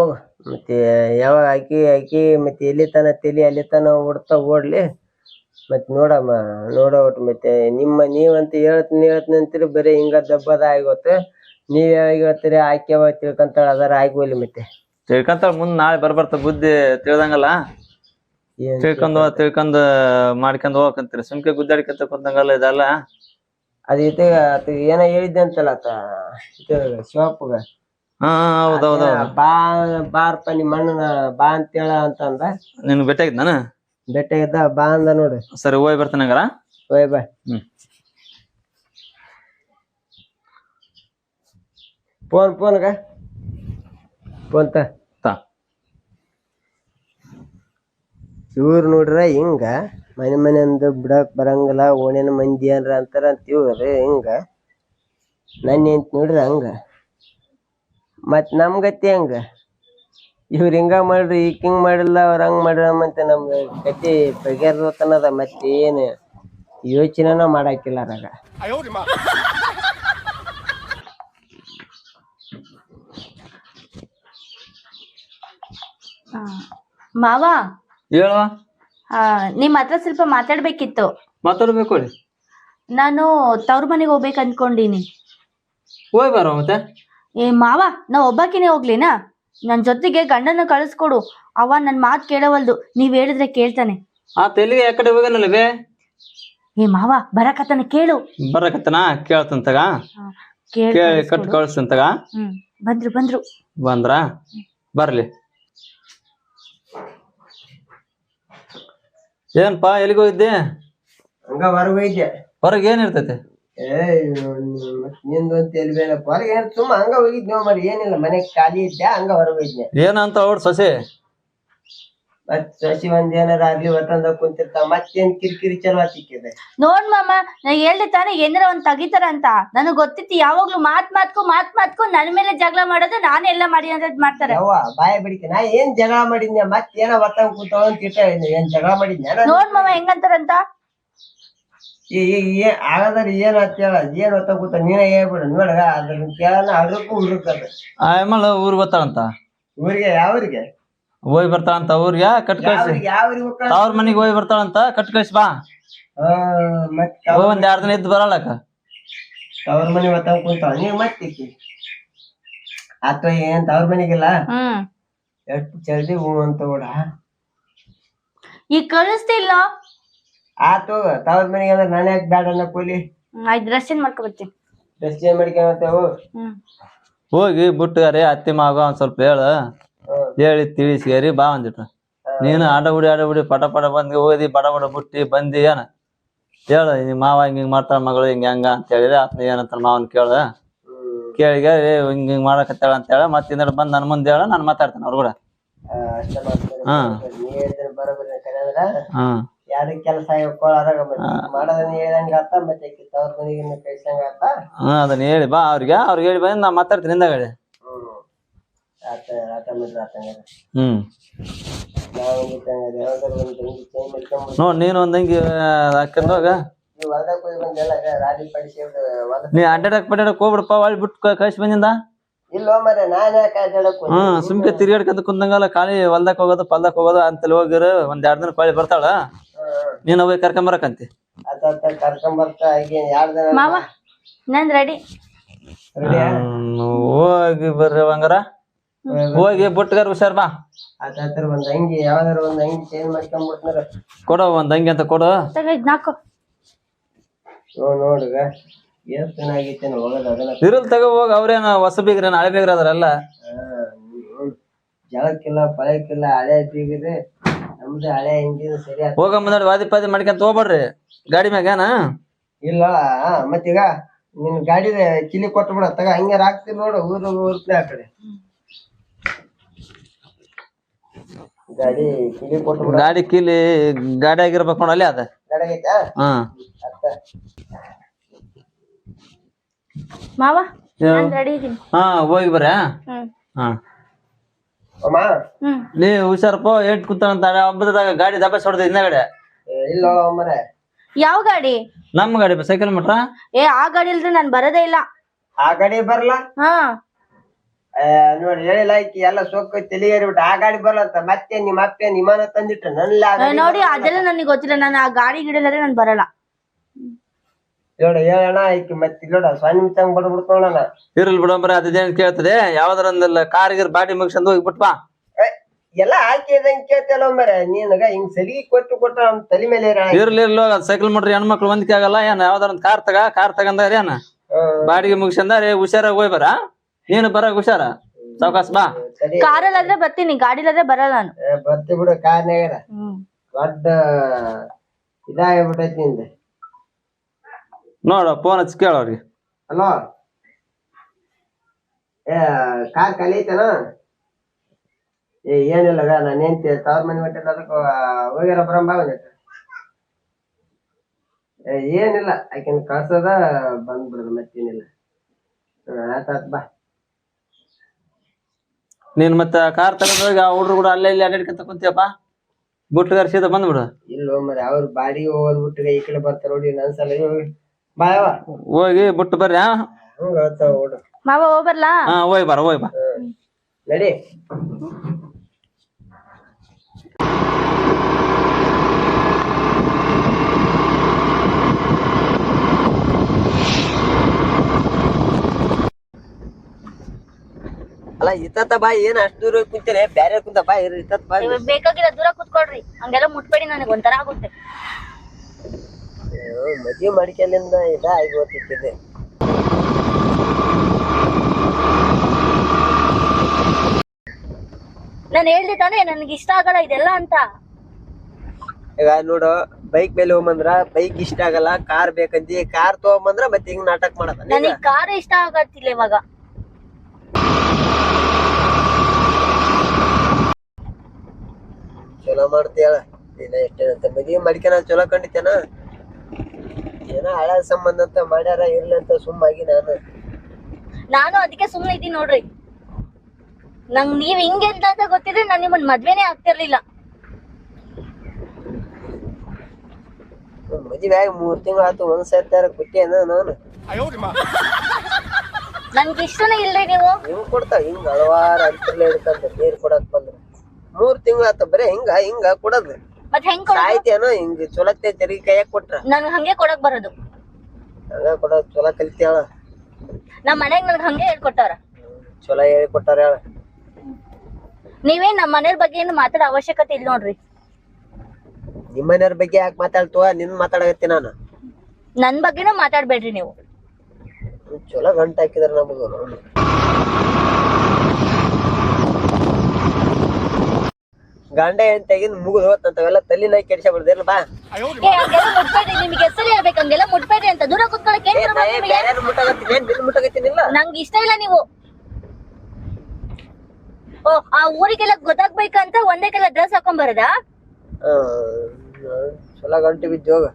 ಮತ್ತೆ ಯಾವಾಗ ಆಕಿ ಆಕಿ ಮತ್ತೆ ಎಲ್ಲಿ ತನ ತಲಿ ಅಲ್ಲಿ ತನ ಓಡ್ತಾ ಓಡ್ಲಿ. ಮತ್ತೆ ನೋಡಮ್ಮ ನೋಡೋ ಒಟ್ಟು ಮತ್ತೆ ನಿಮ್ಮ ನೀವಂತ ಹೇಳ್ತೀನಿ ಹೇಳ್ತೀನಿ ಅಂತೀರಿ ಬರೀ ಹಿಂಗ ದಬ್ಬದ ಆಗೋತು ನೀವ್ ಯಾವಾಗ ಹೇಳ್ತೀರಿ ಆಕೆ ಯಾವಾಗ ತಿಳ್ಕೊಂತಾಳ ಅದಾರ ಆಗೋಲಿ ಮತ್ತೆ. ತಿಳ್ಕೊಂತಾಳ ಮುಂದ್ ನಾಳೆ ಬರ್ಬರ್ತ ಬುದ್ಧಿ ತಿಳ್ದಂಗಲ್ಲ. ತಿಳ್ಕೊಂಡ್ ತಿಳ್ಕೊಂಡ್ ಮಾಡ್ಕೊಂಡ್ ಹೋಗಕಂತೀರಿ ಸುಮ್ಕೆ ಗುದ್ದಾಡ್ಕೊಂತ ಕುಂತಂಗಲ್ಲ ಇದೆಲ್ಲ? ಅದ ಇದು ಏನ ಹೇಳಿದ್ದೆ ಅಂತಲ್ಲ ಆತ ಗ ಶಿವಪ್ಪಗ? ಹಾ ಹೌದೌದು ಬಾ ಬಾರಪ್ಪ ನಿಮ್ಮ ಅಣ್ಣನ ಬಾ ಅಂತೇಳ ಅಂತಂದ. ನಿನ್ ಬೆಟ್ಟ ನಾನು ಬೆಟ್ಟ ಇದ್ದ ಬಾ ಅಂದ ನೋಡು. ಸರಿ ಹೋಯ್ ಬರ್ತಾನೆ ಹಂಗಾರ. ಓಯ್ ಬಾ. ಹ್ಮ್. ಫೋನ್ ಫೋನ್ಗ? ಫೋನ್ ತ ತಾ ಇವ್ರು ನೋಡ್ರ ಹಿಂಗ ಮನೆ ಮನೆ ಅಂದು ಬಿಡಕ್ ಬರಂಗಿಲ್ಲ ಓಣಿನ ಮಂದಿ ಏನ್ರ ಅಂತಾರ ಅಂತ ಇವ್ರು ಹಿಂಗ. ನನ್ನ ಹೆಂಡ್ತಿ ನೋಡ್ರಿ ಹಂಗ. ಮತ್ ನಮ್ ಗತಿ ಹಂಗ? ಇವ್ರು ಹಿಂಗ ಮಾಡ್ರಿ ಈಗ ಹಿಂಗ್ ಮಾಡಿಲ್ಲ, ಅವ್ರ ಹಂಗ ಮಾಡ್ರ ಮತ್ತೆ ನಮ್ ಗತಿ ಬಗೆಹರ್ದತನದ ಮತ್ತೆ ಏನ್ ಯೋಚನೆನ ಮಾಡಾಕಿಲ್ಲ ರಾಗ ಮಾವಾ ಮಾವ? ಹೇಳುವ ಆ, ನಿಮ್ ಹತ್ರ ಸ್ವಲ್ಪ ಮಾತಾಡ್ಬೇಕಿತ್ತು. ಮಾತಾಡ್ಬೇಕು ಹೇಳಿ. ನಾನು ತವ್ರ ಮನೆಗೆ ಹೋಗ್ಬೇಕು ಅನ್ಕೊಂಡಿನಿ. ಹೋಗಿ ಬರೋ ಮತ್ತೆ? ಏ ಮಾವ ನಾ ಒಬ್ಬಾಕಿನೇ ಹೋಗ್ಲಿನಾ? ನನ್ ಜೊತೆಗೆ ಗಂಡನ ಕಳಿಸ್ಕೊಡು. ಅವ ನನ್ ಮಾತ್ ಕೇಳವಲ್ದು. ನೀವ್ ಹೇಳಿದ್ರೆ ಕೇಳ್ತಾನೆ. ಆ ತೆಲಿಗೆ ಯಾಕಡೆ ಬೇ? ಏ ಮಾವ ಬರಕತ್ತನ ಕೇಳು. ಬರಕತ್ತನ? ಕೇಳ್ತಂತಗ ಕೇಳ್ ಕೇಳಿ ಕಟ್. ಕಳ್ಸ್ತಂತಗ ಹ್ಮ್ ಬಂದ್ರು ಬಂದ್ರು. ಬಂದ್ರ? ಬರ್ಲಿ. ಏನ್ಪಾ ಎಲ್ಲಿಗೋ ಹೋಗಿದ್ದೆ? ಹಂಗ ಹೊರಗೆ ಹೋಯ್ದೆ ಹೊರಗೆ ಏನ್ ಇರ್ತೈತೆ? ಏ ನಿಂದು ಅಂತ ಎಲ್ಬೇನಪ್ಪ ಹೊರಗೆ ಏನ್ ಸುಮ್ಮ ಹಂಗ ಹೋಗಿದ್ನೋ ಮರಿ ಏನಿಲ್ಲ ಮನೆ ಖಾಲಿ ಇದ್ದೆ ಹಂಗ ಹೊರಗೆ ಹೋಗಿದ್ನೆ. ಏನಂತ ಅವ್ರ ಸೊಸೆ? ಮತ್ ಶಶಿ ಒಂದ್ ಏನಾರ ಆಗ್ಲಿ ಒತ್ತಂದ ಕುಂತಿರ್ತಾವ. ಮತ್ತೇನ್ ಕಿರಿಕಿರಿ ಚಲೋ ಆತಿಕ್ಕಿದೆ ನೋಡ್ ಮಾಮ ನಾ ಹೇಳ್ದೆ ತಾನೇ ಏನಾರ ಒಂದ್ ತೆಗಿತಾರ ಅಂತ. ನನಗ್ ಗೊತ್ತಿತ್ತು ಯಾವಾಗ್ಲೂ ಮಾತ್ ಮಾತ್ಕೊ ಮಾತ್ ಮಾತ್ಕೊ ನನ್ ಮೇಲೆ ಜಗಳ ಮಾಡೋದು ನಾನೇ ಎಲ್ಲ ಮಾಡಿ ಅಂತ ಮಾಡ್ತಾರೆ. ಯವ್ವ ಬಾಯ ಬಿಡಿಕೆ. ನಾ ಏನ್ ಜಗಳ ಮಾಡಿದ್ನ ಮತ್ ಏನೋ ಒತ್ತಂಗ್ ಕೂತಾವ ಅಂತ ಇಟ್ಟ. ಏನ್ ಜಗಳ ಮಾಡಿದ್ನ ನಾನು? ನೋಡ್ ಮಾಮ ಹೆಂಗಂತಾರಂತ? ಈ ಈ ಏ ಆಗದ್ರ ಏನ್ ಅಂತ ಹೇಳ ಏನ್ ಒತ್ತಂಗ್ ಕೂತ ನೀನ ಹೇಳ್ಬಿಡು. ನೋಡ ಅದ್ರ ಕೇಳನ ಅದಕ್ಕೂ ಹುಡುಕದ ಆಮೇಲೆ ಊರ್ ಬರ್ತಾಳಂತ? ಊರಿಗೆ ಯಾವ್ರಿಗೆ ಹೋಗಿ ಬರ್ತಾಳಂತ ಅವ್ರಿಗೆ ಕಟ್ ಕಳ್ಸಿ. ಅವ್ರ ಮನೆಗೆ ಹೋಗ್ತಾಳ? ತವ್ರ ಮನಿಗ್ ಹೋಗಿ ಬರ್ತಾಳಂತ? ಕಟ್ ಕಳ್ಸಿ ಬಾ. ಹೋಗ್ ಒಂದ್ ಎರಡ್ ದಿನ ಇದ್ದು ಬರಲ್ಲಕ ತವ್ರ ಮನೆ ಒತ್ತಂಗ್ ಕುಂತಾಳ. ನೀವ್ ಮತ್ತಿಕ್ಕಿ ಅಥವಾ ಏನ್ ತವ್ರ ಮನೆಗಿಲ್ಲ? ಹ್ಮ್. ಎಷ್ಟು ಜಲ್ದಿ ಹೂ ಅಂತ ಓಡ ಈಗ ಕಳಿಸ್ತಿಲ್ಲ ಆತು ತವ್ರ ಮನೆಗೆ ಅಂದ್ರೆ ನಾನು ಯಾಕೆ ಬ್ಯಾಡ ಅನ್ನ ಕೂಲಿ? ಆಯ್ತು ಡ್ರೆಸ್ ಏನ್ ಮಾಡ್ಕೊಬರ್ತೀನಿ ಡ್ರೆಸ್ ಏನ್ ಹ್ಮ್. ಹೋಗಿ ಅರೇ ಅತ್ತಿ ಮಾಗ ಒಂದ್ ಸ್ವಲ್ಪ ಹೇಳ. ಹೇಳಿ ತಿಳಿಸಿರಿ ಬಾ ಒಂದಿಟ್ಟು ನೀನು ಆಡ ಬಿಡಿ ಪಟ ಪಟ ಬಂದ್ ಓದಿ ಬಡ ಬಡ ಬಿಟ್ಟಿ ಬಂದಿ ಏನ? ಹೇಳ ನಿಮ್ಮ ಮಾವ ಹಿಂಗ ಹಿಂಗ್ ಮಾಡ್ತಾಳ ಮಗಳು ಹಿಂಗ ಹಂಗ ಅಂತ ಹೇಳಿದ್ರೆ ಆತ್ನ ಏನಂತ ಮಾವನ್ ಕೇಳ. ಕೇಳಿ ಏ ಹಿಂಗ್ ಹಿಂಗ್ ಮಾಡಕತ್ತಾಳ ಅಂತ ಹೇಳ ಮತ್ತೆ ಇನ್ನೊಂದು ಬಂದ್ ನನ್ ಮುಂದೆ ಹೇಳ ನಾನು ಮಾತಾಡ್ತೇನೆ ಅವ್ರ ಕೂಡ. ಹ್ಮ್ ಯಾರಿಗ್ ಕೆಲಸ ಹ್ಮ್ ಅದನ್ನ ಹೇಳಿ ಬಾ ಅವ್ರಿಗೆ ಅವ್ರಿಗೆ ಹೇಳಿ ಬಂದ್ ನಾ ಮಾತಾಡ್ತೀನಿ ಹಿಂದಗಡೆ ಆತ ಆತ ಬಿಡ್ರಿ ಆತಂಗಾರ ಹ್ಮ್. ನಾವು ಹಂಗಿತ್ತಂಗಾರ ಯಾವ್ದಾರ ಒಂದು ಹಂಗಿ ಚೇಂಜ್ ಮಾಡ್ಕೊಂಡ್ಬಿಡ್ರಿ ನೋಡ್ ನೀನು ಒಂದ್ ಅಂಗಿ ಹಾಕೊಂಡೋಗ ನೀವು ಹೊಲ್ದಾಗ ಹೋಗಿ ಬಂದೆಲ್ಲ ರಾಡಿ ಪಡಿಸಿ ಅದು ಹೊಲ ನೀ ಅಡ್ಡಾಡಕ್ ಪಡ್ಯಾಡಕ್ ಹೋಗ್ಬಿಡಪ್ಪ ಒಳ್ಳೆ ಬಿಟ್ಟು ಕಳ್ಸಿ ಬಂದಿಂದ. ಇಲ್ಲೋ ಮರ ನಾನ್ ಯಾಕೆ ಅಡ್ಡಾಡಕ್ ಹೋಗ್ಲಿ? ಹ್ಮ್ ಸುಮ್ಕೆ ತಿರ್ಗಾಡ್ಕೊಂತ ಕುಂದಂಗಲ್ಲ ಖಾಲಿ ಹೊಲ್ದಾಗ ಹೋಗೋದು ಪಲ್ದಕ್ ಹೋಗೋದು ಅಂತಲ್ಲಿ ಹೋಗಿರು. ಒಂದ್ ಎರಡ್ ದಿನ ಕಾಳಿ ಬರ್ತಾಳ. ನೀನು ಹೋಗಿ ಕರ್ಕೊಂಬರಕಂತಿ ಆತ ಆತ ಕರ್ಕೊಂಡ್ ಬರ್ತಾ ಈಗ ಮಾವ ನಾನ್ ರೆಡಿ ಹೋಗಿ ಬರ್ರಿ ಹಂಗಾರ. ಹೋಗಿ ಬುಟ್ಗಾರ ಹುಷಾರ್ ಬಾ. ಆತ ಆತರ ಒಂದ್ ಅಂಗಿ ಯಾವ್ದಾರ ಒಂದ್ ಅಂಗಿ ಚೇಂಜ್ ಮಾಡ್ಕೊಂಡ್ಬಿಡ್ತಾರ ಕೊಡು ಒಂದ್ ಅಂಗಿ ಅಂತ ಕೊಡು. ನಾಕು ನೋಡ್ ಎಷ್ಟ್ ಚೆನ್ನಾಗೈತೆ ಹೋಗೋದು ಅದನ್ನ. ಇರಲ್ ತಗೋ ಹೋಗ ಅವ್ರೇನ ಹೊಸ ಬೀಗ್ರೇನ ಹಳೆ ಬೀಗ್ರ ಅದ್ರಲ್ಲ. ಜಳಕ್ಕಿಲ್ಲ ಪಳಕ್ಕಿಲ್ಲ ಹಳೆ ಬೀಗಿದೆ ನಮ್ದು ಹಳೆ ಇಂಜಿನ್ ಸರಿ ಹೋಗಮ್ಮ ನೋಡಿ ವಾದಿ ಪಾದಿ ಮಾಡ್ಕೊಂತ ಹೋಗ್ಬೇಡ್ರಿ. ಗಾಡಿ ಮ್ಯಾಗನ ಇಲ್ಲ ಮತ್ತೀಗ ನಿನ್ ಗಾಡಿ ಕಿಲಿ ಕೊಟ್ಟು ಬಿಡ ತಗ ಹಂಗೆ ರಾಕ್ತಿ ನೋಡು ಊರು ಊರ್ತಿ ಆ ಕಡೆ ಗಾಡಿ ಕಿಲಿ ಕೊಟ್ಟು ಗಾಡಿ ಕೀಲಿ ಗಾಡಿ ಆಗಿರ್ಬೇಕು ನೋಡ ಅಲ್ಲಿ ಅದ. ಗಾಡಿ ಆಗೈತಾ? ಹ್ಮ್ ಅತ್ತ. ಮಾವ ನಾನ್ ರೆಡಿ ಇದೀನಿ. ಹಾ ಹೋಗಿ ಬರ್ರಿ ಹ್ಮ್. ಹಾ. ಅಮ್ಮ ಹ್ಮ್. ನೀ ಹುಷಾರಪ್ಪ ಏಟ್ ಕುಂತಾನಂತ ಹಬ್ಬದಾಗ ಗಾಡಿ ದಬ್ಬೆ ಹೊಡೆದ ಹಿಂದಗಡೆ. ಏ, ಇಲ್ಲ ಅಮ್ಮರ ಯಾವ ಗಾಡಿ? ನಮ್ಮ ಗಾಡಿ ಸೈಕಲ್ ಮಟ್ರ? ಏ ಆ ಗಾಡಿ ಇಲ್ರಿ ನಾನ್ ಬರೋದೇ ಇಲ್ಲ. ಆ ಗಾಡಿ ಬರ್ಲಾ? ಹಾ. ನೋಡಿ ಹೇಳಿಲ್ಲ ಈಕಿ ಎಲ್ಲ ಸೊಕ್ಕ ಬಿಟ್ಟು ಆ ಗಾಡಿ ಬರ್ಲಂತ ಮತ್ತೆ ನಿಮ್ಮ ಅಪ್ಪ ನಿಮಾನ ತಂದಿಟ್ಟ ನನ್ನ ನೋಡಿ ಅದೆಲ್ಲ ನನಗೆ ಗೊತ್ತಿಲ್ಲ ನಾನು ಆ ಗಾಡಿ ಗಿಡಲ್ಲೇ ನಾನು ಬರಲ್ಲ. ಹೇಳ ಹೇಳಣ ಈಕಿ ಮತ್ತೆ ನೋಡ ಸ್ವಾಮಿ ತಂಗ್ ಬಡ್ಬಿಡ್ತು ನೋಡಣ ಇರ್ಲಿ ಬಿಡಂಬ್ರ ಅದೇನ್ ಕೇಳ್ತದೆ? ಯಾವ್ದಾರ ಒಂದಲ್ಲ ಕಾರ್ ಗಿರ್ ಬಾಡಿ ಮುಗಿಸ್ಕೊಂಡು ಹೋಗಿ ಬಿಟ್ಬಾ. ಎಲ್ಲ ಹಾಕಿದಂಗ್ ಕೇಳ್ತಲ್ಲ ಮರ ನೀನಗ ಹಿಂಗ್ ಸಲಿಗೆ ಕೊಟ್ಟು ಕೊಟ್ಟ ಅವ್ನ ತಲೆ ಮೇಲೆ ಇರ ಇರ್ಲಿ ಇರ್ಲಿ ಹೋಗ ಸೈಕಲ್ ಮಾಡ್ರಿ ಹೆಣ್ಮಕ್ಳು ಹೊಂದಿಕೆ ಆಗಲ್ಲ ಏನ್ ಯಾವ್ದಾರ ಒಂದ್ ಕಾರ್ ತಗ ಕಾರ್ ತಗಂದಾರ ಏನ? ಬಾಡಿಗೆ ಮುಗಿಸ್ಕೊಂಡಾರೆ ಹುಷಾರಾಗಿ ಹೋಗಿ ಬರ. ನೀನು ಬರ ಹುಷಾರ? ಸಾವಕಾಶ ಬಾ. ಕಾರಲ್ಲಾದ್ರೆ ಬರ್ತೀನಿ ಗಾಡಿಲಾದ್ರೆ ಬರಲ್ಲ ನಾನು. ಏ, ಬರ್ತಿ ಬಿಡು ಕಾರ್ನಾಗರ ಹ್ಮ್. ದೊಡ್ಡ ಇದಾಗ್ಬಿಟ್ಟೈತಿ ನಿಂದ. ನೋಡ ಫೋನ್ ಹಚ್ಚಿ ಕೇಳೋರಿ ಹಲೋ? ಏ ಕಾರ್ ಖಾಲಿ ಐತನ? ಏ ಏನಿಲ್ಲ ನಾನು ಏನ್ ತವ್ರ ಮನೆ ಮಟ್ಟ ಅದಕ್ಕೆ ಹೋಗ್ಯಾರ ಬರಂಬ ಬಂದೈತೆ ಏ ಏನಿಲ್ಲ ಆಕಿನ ಕಳ್ಸದ ಬಂದ್ಬಿಡೋದು ಮತ್ತೇನಿಲ್ಲ. ಆತ್ ಬಾ. ನೀನ್ ಮತ್ತೆ ಕಾರ್ ತಗೊಂಡೋಗಿ ಆ ಹುಡ್ರು ಕೂಡ ಅಲ್ಲೇ ಇಲ್ಲಿ ಅಡ್ಡಾಡ್ಕೊಂತ ಕುಂತಿಯಪ್ಪ? ಬುಟ್ಟಗಾರ ಸೀದಾ ಬಂದ್ಬಿಡು. ಇಲ್ಲ ಮರಿ ಅವ್ರ ಬಾಡಿ ಹೋಗೋದ್ ಬಿಟ್ಟರೆ ಈ ಕಡೆ ಬರ್ತಾರ ನೋಡಿ ನನ್ಸಲ ಸಲ ಹೋಗಿ. ಬಿಟ್ಟು ಬರ್ರಿ ಹಾ ಹಂಗ. ಹೇಳ್ತಾವ ಮಾವ ಹೋಗ್ಬರ್ಲಾ ಹಾ ಹೋಯ್ ಬರ ಹೋಯ್ ಬಾ. ನಡಿ. ಅಲ್ಲ ಇತ್ತ ಬಾ ಏನ್ ಅಷ್ಟು ದೂರ ಕುಂತೀರಿ? ಬ್ಯಾರೆ ಕುಂತ ಬಾ ಇರ್ ಇತ್ತ ಬಾ. ಬೇಕಾಗಿಲ್ಲ ದೂರ ಕುತ್ಕೊಳ್ರಿ. ಹಂಗೆಲ್ಲ ಮುಟ್ಬೇಡಿ ನನಗೆ ಒಂಥರ ಆಗುತ್ತೆ. ಅಯ್ಯೋ, ಮದ್ವಿ ಮಾಡ್ಕೆಲಿಂದ ಇದ ಆಗಿ ಹೋಗ್ತಿದ್ದೆ ನಾನು ಹೇಳ್ದೆ ತಾನೇ ನನಗೆ ಇಷ್ಟ ಆಗಲ್ಲ ಇದೆಲ್ಲ ಅಂತ. ಈಗ ನೋಡು ಬೈಕ್ ಮೇಲೆ ಹೋಗ್ಬಂದ್ರ ಬೈಕ್ ಇಷ್ಟ ಆಗಲ್ಲ ಕಾರ್ ಬೇಕಂತಿ ಕಾರ್ ತಗೊಂಬಂದ್ರ ಮತ್ತೆ ಹಿಂಗ್ ನಾಟಕ ಮಾಡದ ನನಗೆ ಕಾರ್ ಇಷ್ಟ ಆಗತ್ತಿಲ್ಲ ಇವಾಗ. ಚಲೋ ಮಾಡ್ತೀಯಳ. ಏನ ಎಷ್ಟೇನಂತ ಮದ್ವಿ ಮಾಡ್ಕೊಳ ಚಲೋ ಕಂಡಿತೇನ? ಏನೋ ಹಳೆ ಸಂಬಂಧ ಅಂತ ಮಾಡ್ಯಾರ ಇರ್ಲಿ ಅಂತ ಸುಮ್ಮಾಗಿ ನಾನು. ನಾನು ಅದಕ್ಕೆ ಸುಮ್ಮನೆ ಇದ್ದೀನಿ ನೋಡ್ರಿ. ನಂಗ್ ನೀವ್ ಹಿಂಗೆ ಅಂತ ಅಂತ ಗೊತ್ತಿದ್ರೆ ನಾನು ನಿಮ್ಮನ್ ಮದ್ವೆನೇ ಆಗ್ತಿರ್ಲಿಲ್ಲ. ಮದ್ವೆ ಆಗಿ ಮೂರ್ ತಿಂಗಳು ಆತು ಒಂದ್ ಸರ್ತಾರ ಕೊಟ್ಟೇನ ನಾನು? ನನ್ಗೆ ಇಷ್ಟನೇ ಇಲ್ರಿ ನೀವು. ಹಿಂಗ್ ಕೊಡ್ತಾ ಹಿಂಗ್ ಹಲವಾರು ಅಂತಿರಲ್ಲ ಹಿಡ್ಕಂತ ನೀರ್ ಕೊಡಕ್ ಬಂದ್ರ. ಮೂರ್ ತಿಂಗಳು ಆತ ಬರೇ ಹಿಂಗ ಹಿಂಗ ಕೊಡೋದು. ಮತ್ ಹೆಂಗ್ ಕೊಡ ಸಾಯ್ತೇನೋ ಹಿಂಗ ಚೊಲತ್ತೆ ತೆರಿಗೆ ಕೈಯಾಗ ಕೊಟ್ರ. ನನ್ಗೆ ಹಂಗೆ ಕೊಡಕ್ ಬರೋದು. ಹಂಗ ಕೊಡೋದ್ ಚೊಲೋ ಕಲಿತೇಳ ನಮ್ಮ ಮನೆಗ್ ನನ್ಗೆ ಹಂಗೆ ಹೇಳ್ಕೊಟ್ಟಾರ ಚೊಲೋ ಹೇಳಿ ಕೊಟ್ಟಾರ ಹೇಳ. ನೀವೇ ನಮ್ ಮನೆಯವ್ರ ಬಗ್ಗೆ ಏನು ಮಾತಾಡೋ ಅವಶ್ಯಕತೆ ಇಲ್ಲ ನೋಡ್ರಿ. ನಿಮ್ಮನೆಯವ್ರ ಬಗ್ಗೆ ಯಾಕೆ ಮಾತಾಡ್ತವ ನಿನ್ ಮಾತಾಡಕತ್ತಿ ನಾನು. ನನ್ ಬಗ್ಗೆನೂ ಮಾತಾಡ್ಬೇಡ್ರಿ ನೀವು. ಚೊಲೋ ಗಂಟ ಹಾಕಿದಾರ ನಮಗ ಗಂಡ ಏನ್ ತೆಗಿದ್ ಮುಗಿದು ತಲ್ಲಿ ತಲೆನಾಗ ಕೆಡ್ಸ ಬಿಡ್ದಿರ್ಲ ಬಾ. ನಿಮ್ಗೆ ಹೆಸರು ಹೇಳ್ಬೇಕು ಹಂಗೆಲ್ಲ ಮುಟ್ಬೇಡ್ರಿ ಅಂತ ದೂರ ಕುತ್ಕೊಳಕ್ ಏನ್ problem ನಿಮ್ಗೆ? ಬೇರೆ ಮುಟ್ಟಾಗತ್ತೀನಿ ಏನ್ ನಿನ್ ಮುಟ್ಟಾಗತ್ತೀನಿಲ್ಲ ನಂಗೆ ಇಷ್ಟ ಇಲ್ಲ ನೀವು. ಓ ಆ ಊರಿಗೆಲ್ಲ ಗೊತ್ತಾಗ್ಬೇಕಂತ ಒಂದೇ ಕೆಲ ಡ್ರೆಸ್ ಹಾಕೊಂಡ್ ಬರದಾ? ಚೊಲೋ ಗಂಟೆ ಬಿದ್ದು ಹೋಗ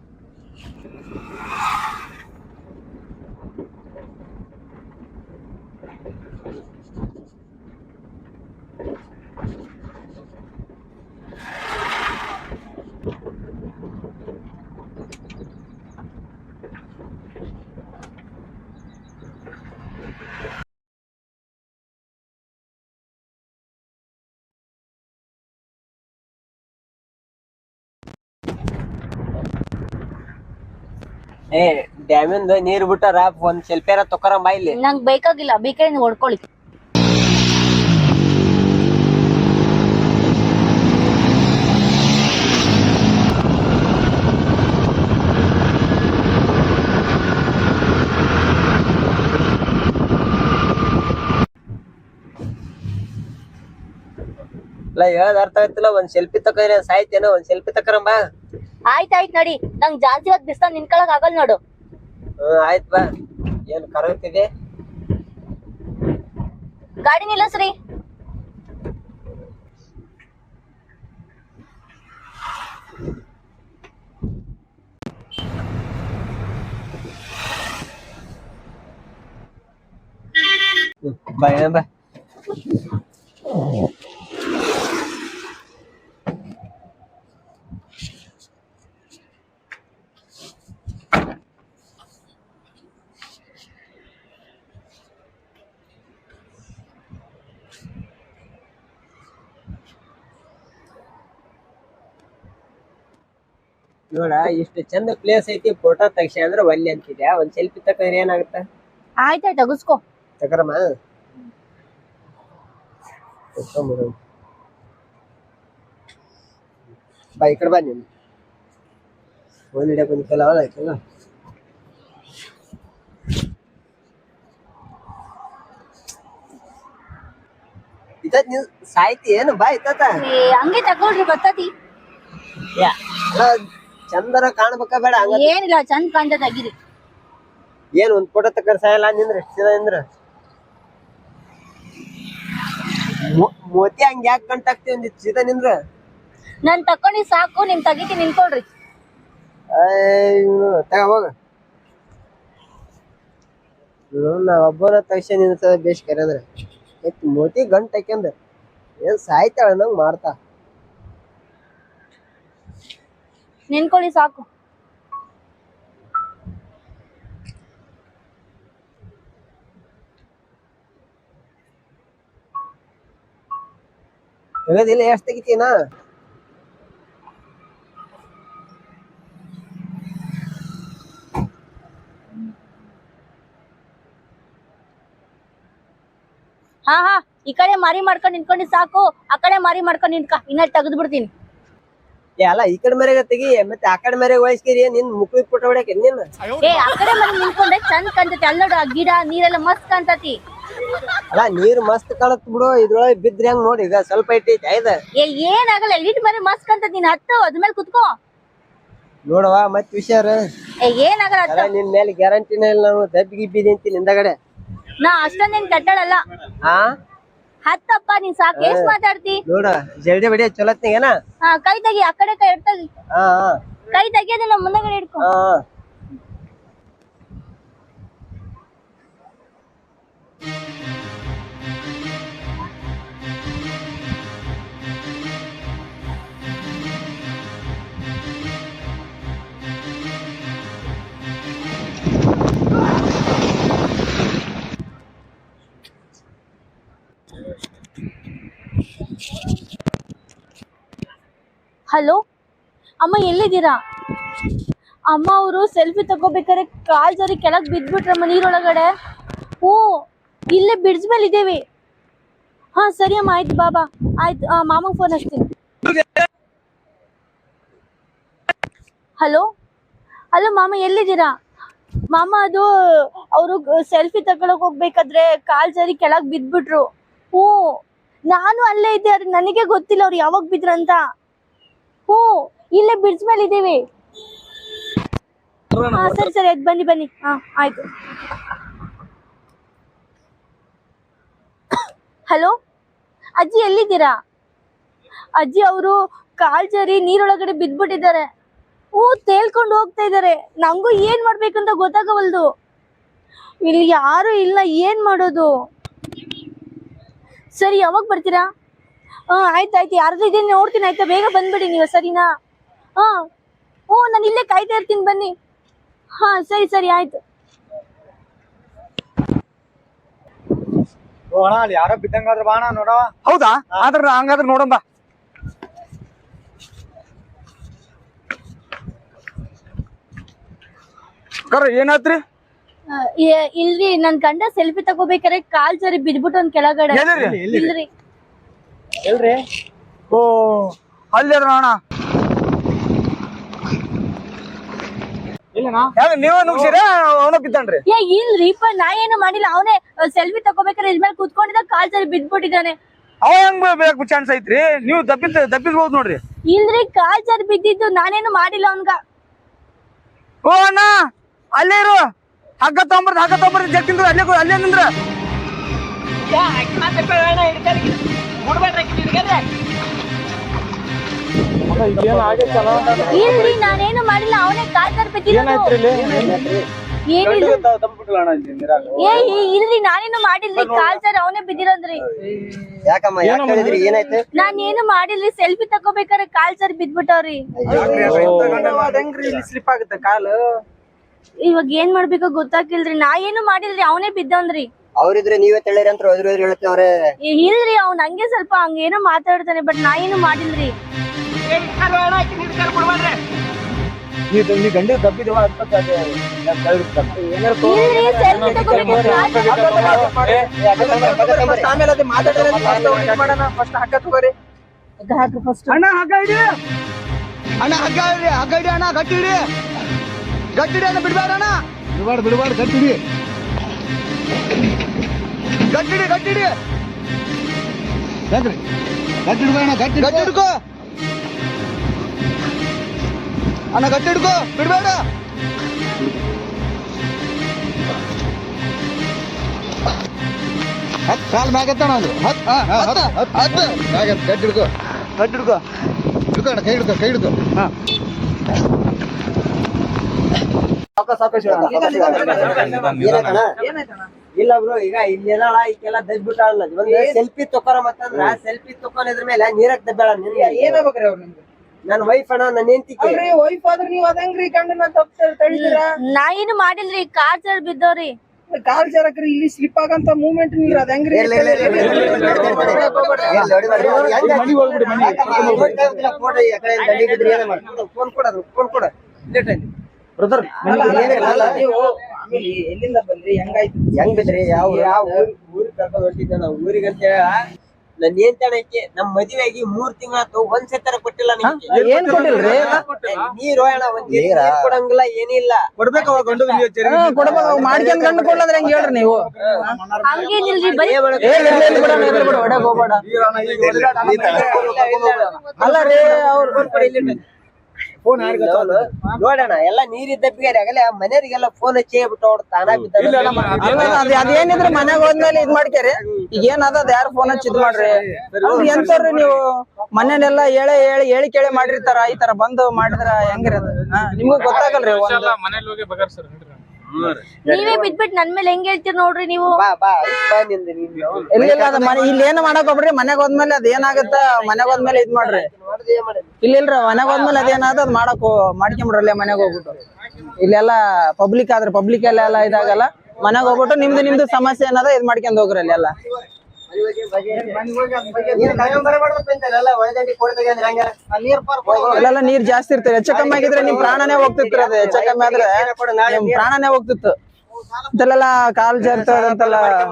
ಏ ಡ್ಯಾಮಿಂದ ನೀರ್ ಬಿಟ್ಟಾರ ಒಂದ್ ಸೆಲ್ಫಿಯಾರ ತೊಕರ ಇಲ್ಲಿ. ನಂಗ್ ಬೇಕಾಗಿಲ್ಲ ಬೇಕಾದ್ರೆ ನೀವು ಹೊಡ್ಕೊಳ್ಳಿ. ಇಲ್ಲ ಹೇಳದ್ ಅರ್ಥ ಆಯ್ತಲ್ಲ ಒಂದ್ ಸೆಲ್ಫಿ ತಕೊಂಡ್ರೆ ಸಾಯ್ತೇನೋ ಒಂದ್ ಸೆಲ್ಫಿ ತಕರಂಬ ಆಯ್ತಾಯ್ತ್ ನಡಿ. ನಂಗ್ ಜಾಸ್ತಿ ಹೊತ್ತು ಬಿಸ್ಲ ನಿನ್ಕೊಳಕ್ ಆಗಲ್ ನೋಡು. ಆಯ್ತು ಬಾ. ಏನ್ ಕರಗ್ತಿದೆ ಗಾಡಿ ನಿಲ್ಲಸ್ರಿ. ಬಾ ಏನ್ ಬಾ. ನೋಡ ಇಷ್ಟು ಚಂದ ಪ್ಲೇಸ್ ಐತಿ ಫೋಟೋ ತೆಗ್ಸಿ ಅಂದ್ರೆ ಒಲ್ಲಿ ಅಂತಿದ್ಯಾ? ಒಂದ್ ಸೆಲ್ಫಿ ತಕೊಂಡ್ರೆ ಏನಾಗುತ್ತ? ಆಯ್ತಾ ತಗಸ್ಕೋ. ತಕರಮ್ಮ? ಬೈಕಡೆ ಬಾ ಈ ಕಡೆ ಬಾ ನೀನು. ಫೋನ್ ಹಿಡಿಯಕ್ ಬಂದಿತ್ತಲ್ಲ ಅವಳ ಆಯ್ತಲ್ಲ? ಇತ್ತ ನೀನ್? ಸಾಯ್ತಿ ಏನು? ಬಾ ಇತ್ತ ಏ, ಹಂಗೆ ತಗೊಳ್ರಿ ಬರ್ತತಿ. ಚಂದನ ಕಾಣ್ಬೇಕ ಬೇಡ ಹಂಗ ಏನಿಲ್ಲ ಚಂದ ಕಾಣ್ತದ ಅಗಿರಿ ಏನ್ ಒಂದ್ ಫೋಟೋ ತಕರ್ ಸಾಯಲ್ಲ ನಿಂದ್ರ ಮೊ- ಮೋತಿ ಹಂಗ ಯಾಕೆ ಕಂಟಾಕ್ತಿ ಒಂದ್ ಸೀದಾ ನಿಂದ್ರ ನಾನ್ ತಕೊಂಡಿ ಸಾಕು ನಿಮ್ ತಗಿತಿ ನಿಂತ್ಕೊಳ್ರಿ. ತಗ ಹೋಗ. ತಕ್ಷಣ ನಿಂತ ಬೇಸ್ ಕರೆ ಅಂದ್ರೆ. ಮೋತಿ ಗಂಟ್ ಹಾಕ್ಯಂದ. ಏನ್ ಸಾಯ್ತಾಳ ನಂಗ್ ಮಾಡ್ತಾ. ನಿಂತ್ಕೊಳ್ಳಿ ಸಾಕು. ಇಲ್ಲ ಎಷ್ಟು ತೆಗಿತೀನ ಹಾ ಹಾ ಈ ಕಡೆ ಮಾರಿ ಮಾಡ್ಕೊಂಡ್ ನಿಂತ್ಕೊಂಡಿ ಸಾಕು. ಆ ಕಡೆ ಮಾರಿ ಮಾಡ್ಕೊಂಡ್ ನಿಂತ್ಕ. ಇನ್ನ ತೆಗೆದು ಬಿಡ್ತೀನಿ ಏ ಅಲ್ಲ ಈ ಕಡೆ ಮರೆಗ ತೆಗಿ ಮತ್ತೆ ಆ ಕಡೆ ಮರೆಗೆ ವಹಿಸ್ಕಿರಿ ನಿನ್ ಮುಕ್ಳಿಗೆ ಫೋಟೋ ಹೊಡ್ಯಾಕ ನಿನ್ನ ಏ ಆ ಕಡೆ ಮನೆ ನಿಂತ್ಕೊಂಡೆ ಚಂದ ಕಾಣ್ತತಿ. ಅಲ್ಲ ನೋಡು ಆ ಗಿಡ ನೀರೆಲ್ಲ ಮಸ್ತ್ ಕಾಣ್ತತಿ. ಅಲ್ಲ ನೀರ್ ಮಸ್ತ್ ಕಾಣತ್ ಬಿಡು ಇದ್ರೊಳಗೆ ಬಿದ್ರೆ ಹೆಂಗ್ ನೋಡಿ? ಈಗ ಸ್ವಲ್ಪ ಇಟ್ಟೈತಿ ಐದ. ಏ ಏನಾಗಲ್ಲ ಇಟ್ ಮನೆ ಮಸ್ತ್ ಕಾಣ್ತತಿ. ನೀನ್ ಹತ್ತು ಅದ್ಮೇಲೆ ಕುತ್ಕೋ. ನೋಡವಾ ಮತ್ ಹುಷಾರ. ಏ ಏನಾಗಲ್ಲ ಅಲ್ಲ ನಿನ್ ಮೇಲೆ ಗ್ಯಾರಂಟಿನ ಇಲ್ಲ ನಾನು ದಬ್ಬಿ ಗಿಬ್ಬಿ ನಿಂದಗಡೆ ಹಿಂದಗಡೆ. ನಾ ಅಷ್ಟೊಂದೇನ್ ಕಟ್ಟಡಲ್ಲ ಆ? ಹತ್ತಪ್ಪ ನೀನ್ ಸಾಕು. ಎಷ್ಟ್ ಮಾತಾಡ್ತಿ? ನೋಡ ಜಲ್ದಿ ಬಡಿ ಏನ? ಹಾ ಕೈ ತೆಗಿ ಆ ಕಡೆ ಕೈ ಎಡ್ತಗಿ ಹಾ ಹಾ. ಕೈ ತೆಗಿಯೋದಿಲ್ಲ ಮುಂದಗಡೆ ಮುಂದಗಡೆ ಇಟ್ಕೊ ಹಾ. ಹಲೋ ಅಮ್ಮ, ಎಲ್ಲಿದ್ದೀರಾ? ಅಮ್ಮ, ಅವರು ಸೆಲ್ಫಿ ತಗೋಬೇಕಾದ್ರೆ ಕಾಲ್ ಜರಿ ಕೆಳಗೆ ಬಿದ್ಬಿಟ್ರಮ್ಮ ನೀರೊಳಗಡೆ. ಹ್ಞೂ ಇಲ್ಲೇ ಬ್ರಿಡ್ಜ್ ಮೇಲೆ ಇದ್ದೇವೆ. ಹಾ, ಸರಿ ಅಮ್ಮ, ಆಯ್ತು ಬಾಬಾ ಆಯ್ತು ಮಾಮಂಗೆ ಫೋನ್ ಹಚ್ತೀನಿ. ಹಲೋ ಹಲೋ ಮಾಮ, ಎಲ್ಲಿದ್ದೀರಾ? ಮಾಮ, ಅದು, ಅವರು ಸೆಲ್ಫಿ ತಗೊಳಕ್ ಹೋಗ್ಬೇಕಾದ್ರೆ ಕಾಲ್ ಜರಿ ಕೆಳಗೆ ಬಿದ್ಬಿಟ್ರು. ಹ್ಞೂ ನಾನು ಅಲ್ಲೇ ಇದ್ದೆ ಆದ್ರೆ ನನಗೆ ಗೊತ್ತಿಲ್ಲ ಅವ್ರು ಯಾವಾಗ ಬಿದ್ರಂತ ಹ್ಞೂ ಇಲ್ಲೇ ಬ್ರಿಡ್ಜ್ ಮೇಲೆ ಇದ್ದೀವಿ. ಹಾ ಸರಿ ಸರಿ ಆಯ್ತು ಬನ್ನಿ ಬನ್ನಿ. ಹಾ ಆಯ್ತು. ಹಲೋ ಅಜ್ಜಿ ಎಲ್ಲಿದ್ದೀರಾ? ಅಜ್ಜಿ ಅವರು ಕಾಲ್ ಜರಿ ನೀರೊಳಗಡೆ ಬಿದ್ಬಿಟ್ಟಿದ್ದಾರೆ ಹ್ಞೂ ತೇಲ್ಕೊಂಡು ಹೋಗ್ತಾ ಇದ್ದಾರೆ. ನಂಗೂ ಏನ್ ಮಾಡ್ಬೇಕಂತ ಗೊತ್ತಾಗವಲ್ದು. ಇಲ್ಲಿ ಯಾರು ಇಲ್ಲ ಏನ್ ಮಾಡೋದು? ಸರಿ ಯಾವಾಗ ಬರ್ತೀರಾ? ಹಾ ಆಯ್ತು ಆಯ್ತು ಯಾರ್ದು ಇದೆ ನೋಡ್ತೀನಿ ಆಯ್ತಾ? ಬೇಗ ಬಂದ್ಬಿಡಿ ನೀವು ಸರಿನಾ? ಹಾ ಹ್ಞೂ ನಾನು ಇಲ್ಲೇ ಕಾಯ್ತಾ ಇರ್ತೀನಿ ಬನ್ನಿ. ಹಾ ಸರಿ ಸರಿ ಆಯ್ತು. ಓ ಯಾರೋ ಬಿದ್ದಂಗಾದ್ರೆ ಬಾಣ ನೋಡ ಹೌದಾ? ಆದ್ರ ಹಂಗಾದ್ರೆ ನೋಡಂಬ ಏನಾತ್ರಿ? ಇಲ್ರಿ ನನ್ ಗಂಡ ಸೆಲ್ಫಿ ತಗೋಬೇಕಾರೆ ಕಾಲ್ ಜರಿ ಬಿದ್ಬಿಟ್ಟು ಒಂದ್ ಕೆಳಗಡೆ. ಎಲ್ಲಿರಿ? ಇಲ್ರಿ. ಎಲ್ರಿ? ಓ ಅಲ್ಲಿ ಅಣ್ಣ. ಇಲ್ಲನಾ? ಹೆಂಗ ನೀವ ನುಗ್ಸಿರ? ಅವನ ಬಿದ್ದಾನ್ರಿ. ಏ ಇಲ್ರಿಪ್ಪ ನಾ ಏನು ಮಾಡಿಲ್ಲ. ಅವನೇ ಸೆಲ್ಫಿ ತಗೋಬೇಕಾರೆ ಇದ್ಮೇಲೆ ಕುತ್ಕೊಂಡಿದ್ದ ಕಾಲ್ ಜರಿ ಬಿದ್ಬಿಟ್ಟಿದ್ದಾನೆ. ಅವ ಹೆಂಗ್ ಬೇಕು ಚಾನ್ಸ್ ಐತ್ರಿ? ನೀವು ದಬ್ಬಿದ್ ದಬ್ಬಿಸ್ಬೋದು ನೋಡ್ರಿ. ಇಲ್ರಿ ಕಾಲ್ ಜರಿ ಬಿದ್ದಿದ್ದು ನಾನೇನು ಮಾಡಿಲ್ಲ ಅವನ್ಗ. ಓ ಅಣ್ಣ ಅಲ್ಲೇ ಇರು ಹಗ್ಗ ತಗೊಂಬರ್ದು ಹಗ್ಗ ತಗೊಂಬರ್ದು ಜಟ್ಟಿಂದ್ರ ಅಲ್ಲೇ ಅಲ್ಲೇ ನಿಂದ್ರ ಇಲ್ರಿ ನಾನೇನು ಮಾಡಿಲ್ಲ ಅವನೇ ಕಾಲ್ ಜರಿ ಬಿದ್ದಿದ್ದು ಏನಿಲ್ಲ ಏ ಇಲ್ರಿ ನಾನೇನು ಮಾಡಿಲ್ರಿ ಕಾಲ್ ಜರಿ ಅವನೇ ಬಿದ್ದಿರೋದ್ರಿ ಯಾಕಮ್ಮ ಯಾಕೆ ಹೇಳಿದ್ರಿ ಏನಾಯ್ತು ನಾನ್ ಏನು ಮಾಡಿಲ್ರಿ ಸೆಲ್ಫಿ ತಗೋಬೇಕಾರೆ ಕಾಲ್ ಸರ್ ಬಿದ್ಬಿಟ್ಟವ್ರಿ ಸ್ಲಿಪ್ ಆಗುತ್ತೆ ಕಾಲು ಇವಾಗ ಏನ್ ಮಾಡ್ಬೇಕೋ ಗೊತ್ತಾಗಿಲ್ರಿ ನಾ ಏನು ಮಾಡಿಲ್ರಿ ಅವನೇ ಬಿದ್ದವನ್ರಿ. ಅವ್ರಿದ್ರೆ ನೀವೇ ತೆಳ್ಳೇರಿ ಅಂತ ಹೇಳ್ತಾವ್ರೆ ಹೇಳ್ತೇವ್ರೆ ಇಲ್ರಿ ಅವ್ನ ಹಂಗೆ ಸ್ವಲ್ಪ ಹಂಗೇನೋ ಮಾತಾಡ್ತಾನೆ ಬಟ್ ನಾ ಏನು ಮಾಡಿಲ್ರಿ. ನೀ ಗಂಡ ದಬ್ಬಿದವ ಇಲ್ರಿ ಸೆಲ್ಫಿ ತಗೋಬೇಕಾರೆ ಕಾಲ್ ಜರಿ ಆಮೇಲೆ ಅದೇ ಮಾತಾಡೋಣ ಫಸ್ಟ್ ಹಗ್ಗ ತಗೋರಿ. ಅಣ್ಣ ಹಗ್ಗ ಇಡಿ ಅಣ್ಣ ಹಗ್ಗ ಇಡಿ ಹಗ್ಗ ಇಡಿ ಅಣ್ಣ ಗಟ್ಟಿ ಗಟ್ಟಿ ಹಿಡಿ ಅಣ್ಣ ಬಿಡ್ಬೇಡ ಅಣ್ಣ ಬಿಡಬಾರ್ದು ಬಿಡಬಾರ್ದು ಗಟ್ಟಿಡಿ. ಗಟ್ಟಿಡಿ ಗಟ್ಟಿ ಹಿಡಿ ಗಟ್ಟಿ ಯಾಕ್ರಿ ಗಟ್ಟಿ ಗಟ್ಟಿ ಹಿಡ್ಕೋ ಅಣ್ಣ ಗಟ್ಟಿ ಹಿಡ್ಕೋ ಹತ್ ಹತ್ತು ಕಾಲ್ ಮ್ಯಾಗತ್ತಣ ಅದು. ಹತ್ತು ಹತ್ ಹತ್ತು ಹತ್ತು ಹತ್ತು. ಮ್ಯಾಗ ಎತ್ತು, ಗಟ್ಟಿ ಹಿಡ್ಕೋ ಗಟ್ಟಿ ಹಿಡ್ಕೋ ಹಿಡ್ಕೋ ಅಣ್ಣ ಕೈ ಹಿಡ್ಕೋ ಕೈ ಹಿಡ್ಕೋ ಹಾ. ಇಲ್ಲ ಬ್ರೋ ಈಗ ಇಲ್ಲೆಲ್ಲ ಈಗೆಲ್ಲ ದಬ್ಬಿಟ್ಟಾಳಲ್ಲ ಒಂದ್ ಸೆಲ್ಫಿ ತಕ್ಕೋರ ಮತ್ತಂದ್ರ ಸೆಲ್ಫಿ ತಕೊಂಡಿದ್ರ ಮೇಲೆ ನೀರಕ್ ದಬ್ಬಾಳ ಏನಾಗ್ಬೇಕ್ರಿ ಅವ್ರ ನಿಮ್ಗೆ ನನ್ ವೈಫ್ ಅಣ್ಣ ನನ್ನ ಅಲ್ರಿ ವೈಫ್ ಆದ್ರೆ ನೀವ್ ಅದಂಗ್ರಿ ಗಂಡನ ತಪ್ಪ ತಳಿದಿರ ನಾ ಏನು ಮಾಡಿಲ್ರಿ ಕಾಲ್ ಜರಿ ಬಿದ್ದವ್ರಿ ಕಾಲ್ ಜಾರಕ್ರಿ ಇಲ್ಲಿ ಸ್ಲಿಪ್ ಆಗಂತ ಮೂವ್ಮೆಂಟ್ ನೀರ್ ಅದ ಹೆಂಗ್ರಿ ಫೋನ್ ಕೊಡೋದು ಫೋನ್ ಕೊಡ ಅಲ್ಲ, ನೀವು ಆಮೇಲೆ ಎಲ್ಲಿಂದ ಬಂದ್ರಿ? ಹೆಂಗಾಯ್ತು? ಹೆಂಗ್ ಬಿದ್ರಿ? ಯಾವ ಯಾವ ಕರ್ಕೊಂಡು ಊರಿಗ್ ಕರ್ಕೊಂಡ್ ಊರಿಗೆ ಅಂತ ಹೇಳ ನನ್ ಏನ್ ತಣಕ್ಕೆ? ನಮ್ ಆಗಿ ಮೂರ್ ತಿಂಗಳಾತು ಒಂದ್ ಸೆತರ ಕೊಟ್ಟಿಲ್ಲ ನಿಮ್ಗೆ. ಏನ್ ಕೊಟ್ಟಿಲ್ರಿ ನೀರು ಅಣ್ಣ ಒಂದ್ ನೀರ್? ಕೊಡಂಗಿಲ್ಲ ಏನಿಲ್ಲ. ಕೊಡ್ಬೇಕು ಅವಾಗ ಗಂಡು ಕೊಡ್ಬೇಕು ಮಾಡ್ಕೊಂಡ್ ಗಂಡ ಕೊಡ್ಲಂದ್ರೆ ಹೆಂಗ್ ಹೇಳ್ರಿ ನೀವು? ಹಂಗೇನಿಲ್ರಿ ಬರೀ ಹೋಗ್ಬೇಡ ಅಲ್ಲ ರೀ ಅವ್ರು ನೋಡೋಣ ಎಲ್ಲ ನೀರಿದ್ದ ಬಿಗಾರಿ ಆಗಲೇ ಮನೆಯವರಿಗೆಲ್ಲ ಫೋನ್ ಹಚ್ಚಿ ಬಿಟ್ಟು ಅವ್ರು ತಾನ ಬಿದ್ದ ಅದೇನಿದ್ರು ಮನೆಗ್ ಹೋದ್ಮೇಲೆ ಇದ್ ಮಾಡ್ಕೇರಿ ಈಗ ಏನದ ಅದ ಯಾರು ಫೋನ್ ಹಚ್ಚಿ ಇದ್ ಮಾಡ್ರಿ ಅವ್ರು ಎಂತವ್ರಿ ನೀವು ಮನೇನೆಲ್ಲ ಹೇಳಿ ಹೇಳಿ ಹೇಳಿ ಕೇಳಿ ಮಾಡಿರ್ತಾರ ಈ ತರ ಬಂದು ಮಾಡಿದ್ರ ಹೆಂಗ್ರಿ ಅದ ನಿಮ್ಗೂ ಗೊತ್ತಾಗಲ್ರಿ ಒಂದು ನೀವೇ ಬಿದ್ಬಿಟ್ಟು ನನ್ ಮೇಲೆ ಹೆಂಗ್ ಹೇಳ್ತೀರ ನೋಡ್ರಿ ನೀವು? ಬಾ ಬಾ ಬಾ ನಿಂದ ನೀನು. ಇಲ್ಲ ಇಲ್ಲ ಅದ ಮನೆ? ಇಲ್ಲಿ ಏನ್ ಮಾಡಕ್ ಹೋಗ್ರಿ ಮನೆಗ್ ಹೋದ್ಮೇಲೆ ಅದ್ ಏನಾಗತ್ತ? ಮನೆಗ್ ಹೋದ್ಮೇಲೆ ಇದ್ ಮಾಡ್ರಿ? ಇಲ್ಲ ಇಲ್ರಿ ಮನೆಗ್ ಹೋದ್ಮೇಲೆ ಅದೇನಾದ ಅದ್ ಮಾಡಕ್ ಮಾಡ್ಕೊಂಬಿಡ್ರಿ ಅಲ್ಲೇ ಮನೆಗ್ ಹೋಗ್ಬಿಟ್ಟು. ಇಲ್ಲೆಲ್ಲ ಪಬ್ಲಿಕ್ ಆದ್ರೆ ಪಬ್ಲಿಕ್ ಎಲ್ಲ ಎಲ್ಲ ಇದಾಗಲ್ಲ. ಮನೆಗ್ ಹೋಗ್ಬಿಟ್ಟು ನಿಮ್ದು ನಿಮ್ದು ಸಮಸ್ಯೆ ಏನದ ಇದ್ ಮಾಡ್ಕೊಂಡ್ ಹೋಗ್ರಿ ಅಲ್ಲಿ ಅಲ್ಲೆಲ್ಲ ನೀರ್ ಜಾಸ್ತಿ ಇರ್ತದೆ. ಹೆಚ್ಚ ಕಮ್ಮಿ ಆಗಿದ್ರೆ ನಿಮ್ ಪ್ರಾಣನೇ ಹೋಗ್ತಿತ್ತು ಅದು. ಹೆಚ್ಚ ಕಮ್ಮಿ ಆದ್ರೆ ಪ್ರಾಣನೇ ಹೋಗ್ತಿತ್ತು. ಇದೆಲ್ಲ ಕಾಲ್ ಜಾರ್ತದ ಹುಷಾರ್.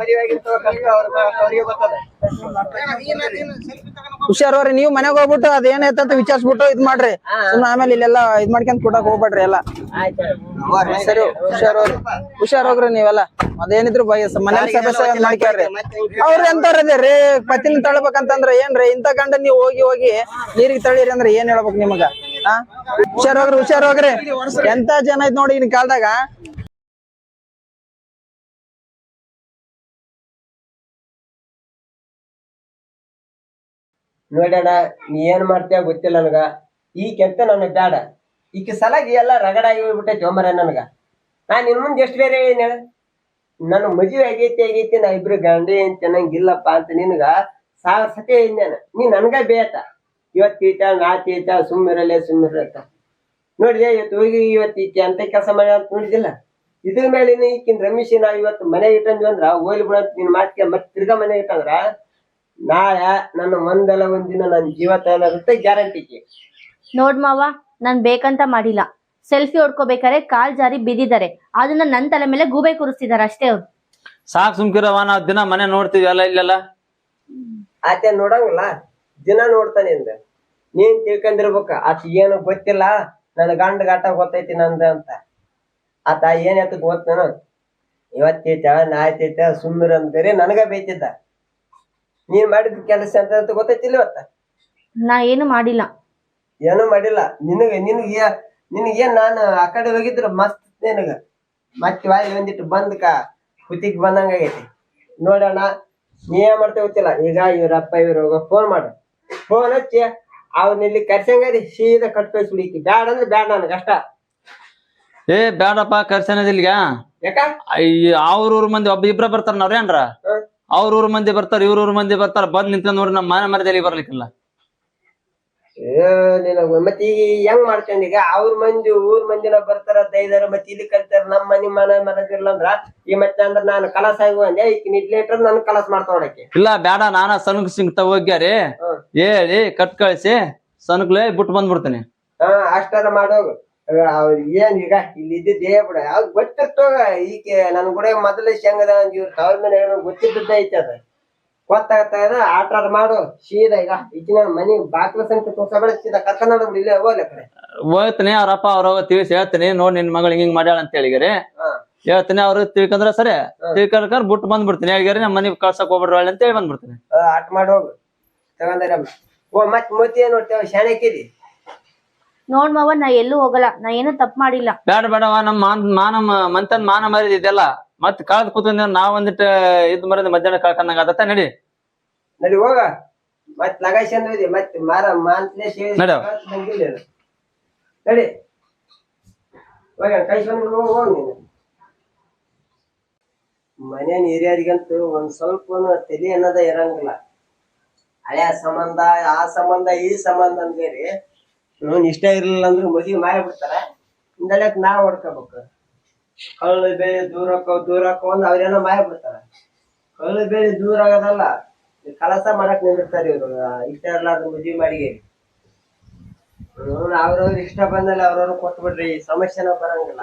ಹುಷಾರ್ರಿ ನೀವು ಮನೆಗ್ ಹೋಗ್ಬಿಟ್ಟು ಅದೇನೈತೆ ಅಂತ ವಿಚಾರಿಸ್ಬಿಟ್ಟು ಇದ್ ಮಾಡ್ರಿ. ಸುಮ್ಮನೆ ಆಮೇಲೆ ಇಲ್ಲೆಲ್ಲ ಇದ್ ಮಾಡ್ಕೊಂಡ್ ಕೊಡಕ್ ಹೋಗ್ಬೇಡ್ರಿ ಎಲ್ಲ. ಹುಷಾರ್ ಸರಿ ಹುಷಾರೋಗ್ರಿ ಹುಷಾರೋಗ್ರಿ ನೀವೆಲ್ಲ. ಅದೇನಿದ್ರು ಬಯ ಮನೆ ಸದಸ್ಯ ಮಾಡ್ಕ್ಯಾರ್ರಿ ಅವ್ರ ಎಂತವ್ರ ರೀ ಪತಿನ ತಳ್ಬೇಕಂತಂದ್ರ ಏನ್ರಿ ಇಂತ ಕಂಡ ನೀವ್ ಹೋಗಿ ಹೋಗಿ ನೀರಿಗೆ ತಳಿರಿ ಅಂದ್ರೆ ಏನ್ ಹೇಳ್ಬೇಕು ನಿಮಗ? ಹುಷಾರ್ ಹೋಗ್ರಿ ಹುಷಾರ್ ಹೋಗ್ರಿ. ಎಂತ ಜನ ಐತ್ ನೋಡಿ ಇನ್ ಕಾಲದಾಗ ನೋಡೋಣ ನೀ ಏನ್ ಮಾಡ್ತೀಯ ಗೊತ್ತಿಲ್ಲ ನನಗ. ಈ ಕೆತ್ತ ನನಗ್ ಬ್ಯಾಡ ಈಕ ಸಲಾಗಿ ಎಲ್ಲ ರಗಡಾಗಿ ಹೋಗ್ಬಿಟ್ಟೈತಿ ಒಮ್ಮರ ನನಗ. ನಾ ಇನ್ ಮುಂದೆ ಎಷ್ಟು ಬೇರೆ ಹೇಳ. ನನ್ನ ಮದುವೆ ಆಗೈತಿ ಆಗೈತಿ, ನಾ ಇಬ್ರು ಗಂಡಿ ಅಂತ ಅಂತ ನಿನಗ ಸಾವಿರ ಸತಿ ನಾನು. ನೀ ನನ್ಗ ಬೇತ ಇವತ್ತು ತೀತ ನಾ ತೀತ ಸುಮ್ಮಿರಲ್ಲ ಸುಮ್ಮಿರತ್ತ ನೋಡಿದೆ, ಇವತ್ತು ಹೋಗಿ, ಇವತ್ತು ಈಕೆ ಅಂತ ಕೆಲಸ ಮಾಡಿ ಅಂತ ನೋಡಿದಿಲ್ಲ. ಇದ್ರ ಮೇಲೆ ಈಕಿನ ರಮೇಶ್ ನಾವ್ ಇವತ್ತು ಮನೆ ಇಟ್ಟಂದ್ವಿ ಅಂದ್ರ, ಹೋಗ್ಲಿ ಬಿಡ ನಿನ್ ಮಾತಿಗೆ ಮತ್ತೆ ತಿರ್ಗಾ ಮನೆ ಇಟ್ಟಂದ್ರ ನಾಳೆ ನನ್ನ ಒಂದಲ್ಲ ಒಂದಿನ ನನ್ನ ಜೀವ ತಗೊಳ್ಳೋದಂತ ಗ್ಯಾರಂಟಿ ನೋಡ್ ಮಾವ ನಾನ್ ಬೇಕಂತ ಮಾಡಿಲ್ಲ. ಸೆಲ್ಫಿ ಹೊಡ್ಕೋಬೇಕಾದ್ರೆ ಕಾಲ್ ಜಾರಿ ಬಿದ್ದಿದ್ದಾರೆ. ಅದನ್ನ ನನ್ ತಲೆ ಮೇಲೆ ಗೂಬೆ ಕೂರಿಸ್ತಿದ್ದಾರೆ ಅಷ್ಟೇ ಅವ್ರು. ಸಾಕ್ ಸುಮ್ಕಿರವ ನಾವ್ ದಿನ ಮನೆ ನೋಡ್ತೀವಿ ಅಲ್ಲ ಇಲ್ಲೆಲ್ಲ? ಆತ ನೋಡಂಗಿಲ್ಲ ದಿನ ನೋಡ್ತಾನೆ ಅಂದ. ನೀನ್ ತಿಳ್ಕೊಂಡಿರ್ಬೇಕ ಆತ ಏನು ಗೊತ್ತಿಲ್ಲ ನನ್ ಗಂಡ ಗಾಟ ಗೊತ್ತೈತಿ ನಂದ ಅಂತ. ಆತ ಏನ್ ಎತ್ತ ಗೊತ್ತೇನು? ಇವತ್ತೈತ ನಾಯ್ತೈತ ಸುಮ್ಮನೆ ಅಂತ ಬೇರೆ ನನಗ ಬೈತಿದ್ದ ನೀನ್ ಮಾಡಿದ ಕೆಲಸ ಅಂತ ಅಂತ ಗೊತ್ತೈತಿಲ್ಲ ಇವತ್ತ? ನಾ ಏನು ಮಾಡಿಲ್ಲ. ಏನು ಮಾಡಿಲ್ಲ? ನಿನಗ ನಿನಗ ಏನ್ ನಾನು ಆ ಕಡೆ ಹೋಗಿದ್ರ ಮಸ್ತ್ ನಿನಗ. ಮತ್ತೆ ವಾಯಿ ಒಂದಿಟ್ಟು ಬಂದ್ ಕಾ ಕುತ್ತಿಗ್ ಬಂದಂಗ ಆಗೈತಿ. ನೋಡೋಣ ನೀ ಏನ್ ಮಾಡ್ತೇವೆ ಗೊತ್ತಿಲ್ಲ. ಈಗ ಇವ್ರಪ್ಪ ಇವ್ರ ಫೋನ್ ಮಾಡು. ಫೋನ್ ಹಚ್ಚಿ ಅವ್ನ ಇಲ್ಲಿ ಕರ್ಸಂಗರಿ ಸೀದಾ ಕಟ್ ಕಳ್ಸಿ ಬ್ಯಾಡ ಅಂದ್ರೆ ಬ್ಯಾಡ ನನಗ ಅಷ್ಟ. ಏ ಬ್ಯಾಡಪ್ಪ ಕರ್ಸನದಿಲ್ಗ ಯಾಕ? ಅವ್ರ ಊರ್ ಮಂದಿ ಒಬ್ಬ ಇಬ್ರ ಬರ್ತಾರ ನಾವ್ರೇನ್ರ. ಅವ್ರ ಊರ್ ಮಂದಿ ಬರ್ತಾರ ಇವ್ರ ಊರ್ ಮಂದಿ ಬರ್ತಾರ ಬಂದ್ ನಿಂತ ನೋಡ್ರಿ ನಮ್ಮ ಮನೆ ಮರದಲ್ಲಿ ಬರ್ಲಿಕ್ಕಿಲ್ಲ. ಏ ನಿನಗ ಮತ್ತೆ ಈಗ ಹೆಂಗ್ ಮಾಡ್ಕೊಂಡ್ ಈಗ? ಅವ್ರ ಮಂದಿ ಊರ್ ಮಂದಿನ ಬರ್ತಾರ ದೈದಾರ ಮತ್ತೆ ಇಲ್ಲಿ ಕಲ್ತಾರ ನಮ್ಮ ಮನಿ ಮನೆ ಮರದಿರ್ಲ ಅಂದ್ರ ಈ ಮತ್ತೆ ಅಂದ್ರ ನಾನು ಕಲಾಸ ಆಗುವ ಅಂದೆ? ಈಗ ನಿಡ್ಲಿ ಇಟ್ರ ನನ್ ಕಲಸ ಮಾಡ್ತಾವಡಕ್ಕೆ ಇಲ್ಲ ಬೇಡ ನಾನ ಸನಕ್ ಸಿಂಗ್ ಹೋಗ್ಯಾರಿ ಹ್ಮ್. ಹೇಳಿ ಕಟ್ ಕಳಿಸಿ ಸನಕ್ಲೆ ಬಿಟ್ಟು ಬಂದ್ಬಿಡ್ತೇನೆ. ಹಾ ಅಷ್ಟಾರ ಮಾಡೋಗು ಏನ್ ಈಗ ಇಲ್ಲಿ ಇದ್ದಿದ್ದೇ ಬಿಡ ಅವ್ರ ಗೊತ್ತಿರ್ತವ ಈಕೆ ನನ್ ಕೂಡ ಮೊದಲೇ ಶಂಗದ ಇವ್ರ ತವ್ರ ಮೇಲೆ ಹೇಳ ಗೊತ್ತಿದ್ದೆ ಐತಿ ಅದ. ಗೊತ್ತಾಗತ್ತ ಇದ ಆಟಾರ ಮಾಡು. ಸೀದಾ ಈಗ ಈಚಿನ ಮನಿ ಬಾಕ್ಲ ಸಂಖ್ಯೆ ತೋರ್ಸಬೇಡ ಸೀದಾ ಕರ್ಕೊಂಡ್ ಬಿಡಿ ಇಲ್ಲೇ ಹೋಗ್ಲಿ ಕಡೆ. ಹೋಗ್ತೀನಿ ಅವ್ರಪ್ಪ ಅವ್ರ ತಿಳಿಸಿ ಹೇಳ್ತೀನಿ. ನೋಡ್ ನಿನ್ ಮಗಳು ಹಿಂಗ್ ಮಾಡ್ಯಾಳ ಅಂತ ಹೇಳಿಗರಿ ಹೇಳ್ತೀನಿ ಅವ್ರು ತಿಳ್ಕೊಂಡ್ರ ಸರಿ. ತಿಳ್ಕೊಂಡ್ರ ಬಿಟ್ಟು ಬಂದ್ಬಿಡ್ತೀನಿ. ಹೇಳಿಗರಿ ನಮ್ಮ ಮನಿ ಕಳ್ಸಕ್ ಹೋಗ್ಬಿಡ್ರಿ ಅಂತ ಹೇಳಿ ಬಂದ್ಬಿಡ್ತೀನಿ ಆಟ ಮಾಡಿ ಹೋಗು. ತಗೊಂಡಾರ ಓ ಮತ್ ಮೋತಿ ನೋಡ್ತೇವ ಶಾಣಕ್ಕಿದಿ ನೋಡ್ ಮಾವ ನಾ ಎಲ್ಲೂ ಹೋಗಲ್ಲ. ನಾ ಏನು ತಪ್ಪು ಮಾಡಿಲ್ಲ. ಬ್ಯಾಡ ಬೇಡವ ನಮ್ಮ ಮಾನ್ ಮಾನ ಮಂತನ್ ಮಾನ ಮರಿದ ಇದೆಲ್ಲ ಮತ್ ಕಳ್ದ್ ಕೂತ್ಕೊಂಡ್ ನಾವ್ ಒಂದಿಟ್ಟು ಇದ್ ಮರದ ಮಧ್ಯಾಹ್ನ ಕಳ್ಕೊಂಡಂಗ ಆದತ್ತ ನಡಿ. ನಡಿ ಹೋಗ. ಮತ್ ಲಗಾಯ್ಸಂದ್ ಹೋದಿ ಮತ್ ಮಾರ ಮಾಂತ್ಲೆ ಸೇರಿ ನಡು. ಬಂದಿಲ್ಲ ಇದು. ನಡಿ. ಹೋಗ ಕೈಸ್ಕೊಂಡು ಹೋಗ್ ಹೋಗ್ ನೀನು. ಮನೇನ್ ಹಿರಿಯರಿಗಂತೂ ಒಂದ್ ಸ್ವಲ್ಪ ತಲೆ ಅನ್ನೋದ ಇರಂಗಿಲ್ಲ. ಹಳೆಯ ಸಂಬಂಧ ಆ ಸಂಬಂಧ ಈ ಸಂಬಂಧ ಅಂದೇರಿ ನೋನ್ ಇಷ್ಟ ಇರ್ಲಿಲ್ಲ ಅಂದ್ರೆ ಮದ್ವಿ ಮಾಡಿ ಬಿಡ್ತಾರ. ಹಿಂದಳಕ್ ನಾವ್ ಹೊಡ್ಕೋಬೇಕು. ಕಳ್ಳು ಬೆಳೆ ದೂರ ಹಾಕೋ ದೂರ ಹಾಕೋ ಅಂದ್ ಅವ್ರೇನೋ ಮಾಡಿ ಬಿಡ್ತಾರ. ಕಳ್ಳು ಬೇಳೆ ದೂರ ಆಗೋದಲ್ಲ ಕಲಸ ಮಾಡಕ್ ನಿಂದಿರ್ತಾರ ಇವ್ರು. ಇಷ್ಟ ಇರ್ಲಾರ್ದ ಮದ್ವಿ ಮಾಡಿ. ಅವ್ರವ್ರ ಇಷ್ಟ ಬಂದಲ್ಲಿ ಅವ್ರವ್ರು ಕೊಟ್ಬಿಡ್ರಿ ಸಮಸ್ಯೆನ ಬರಂಗಿಲ್ಲ.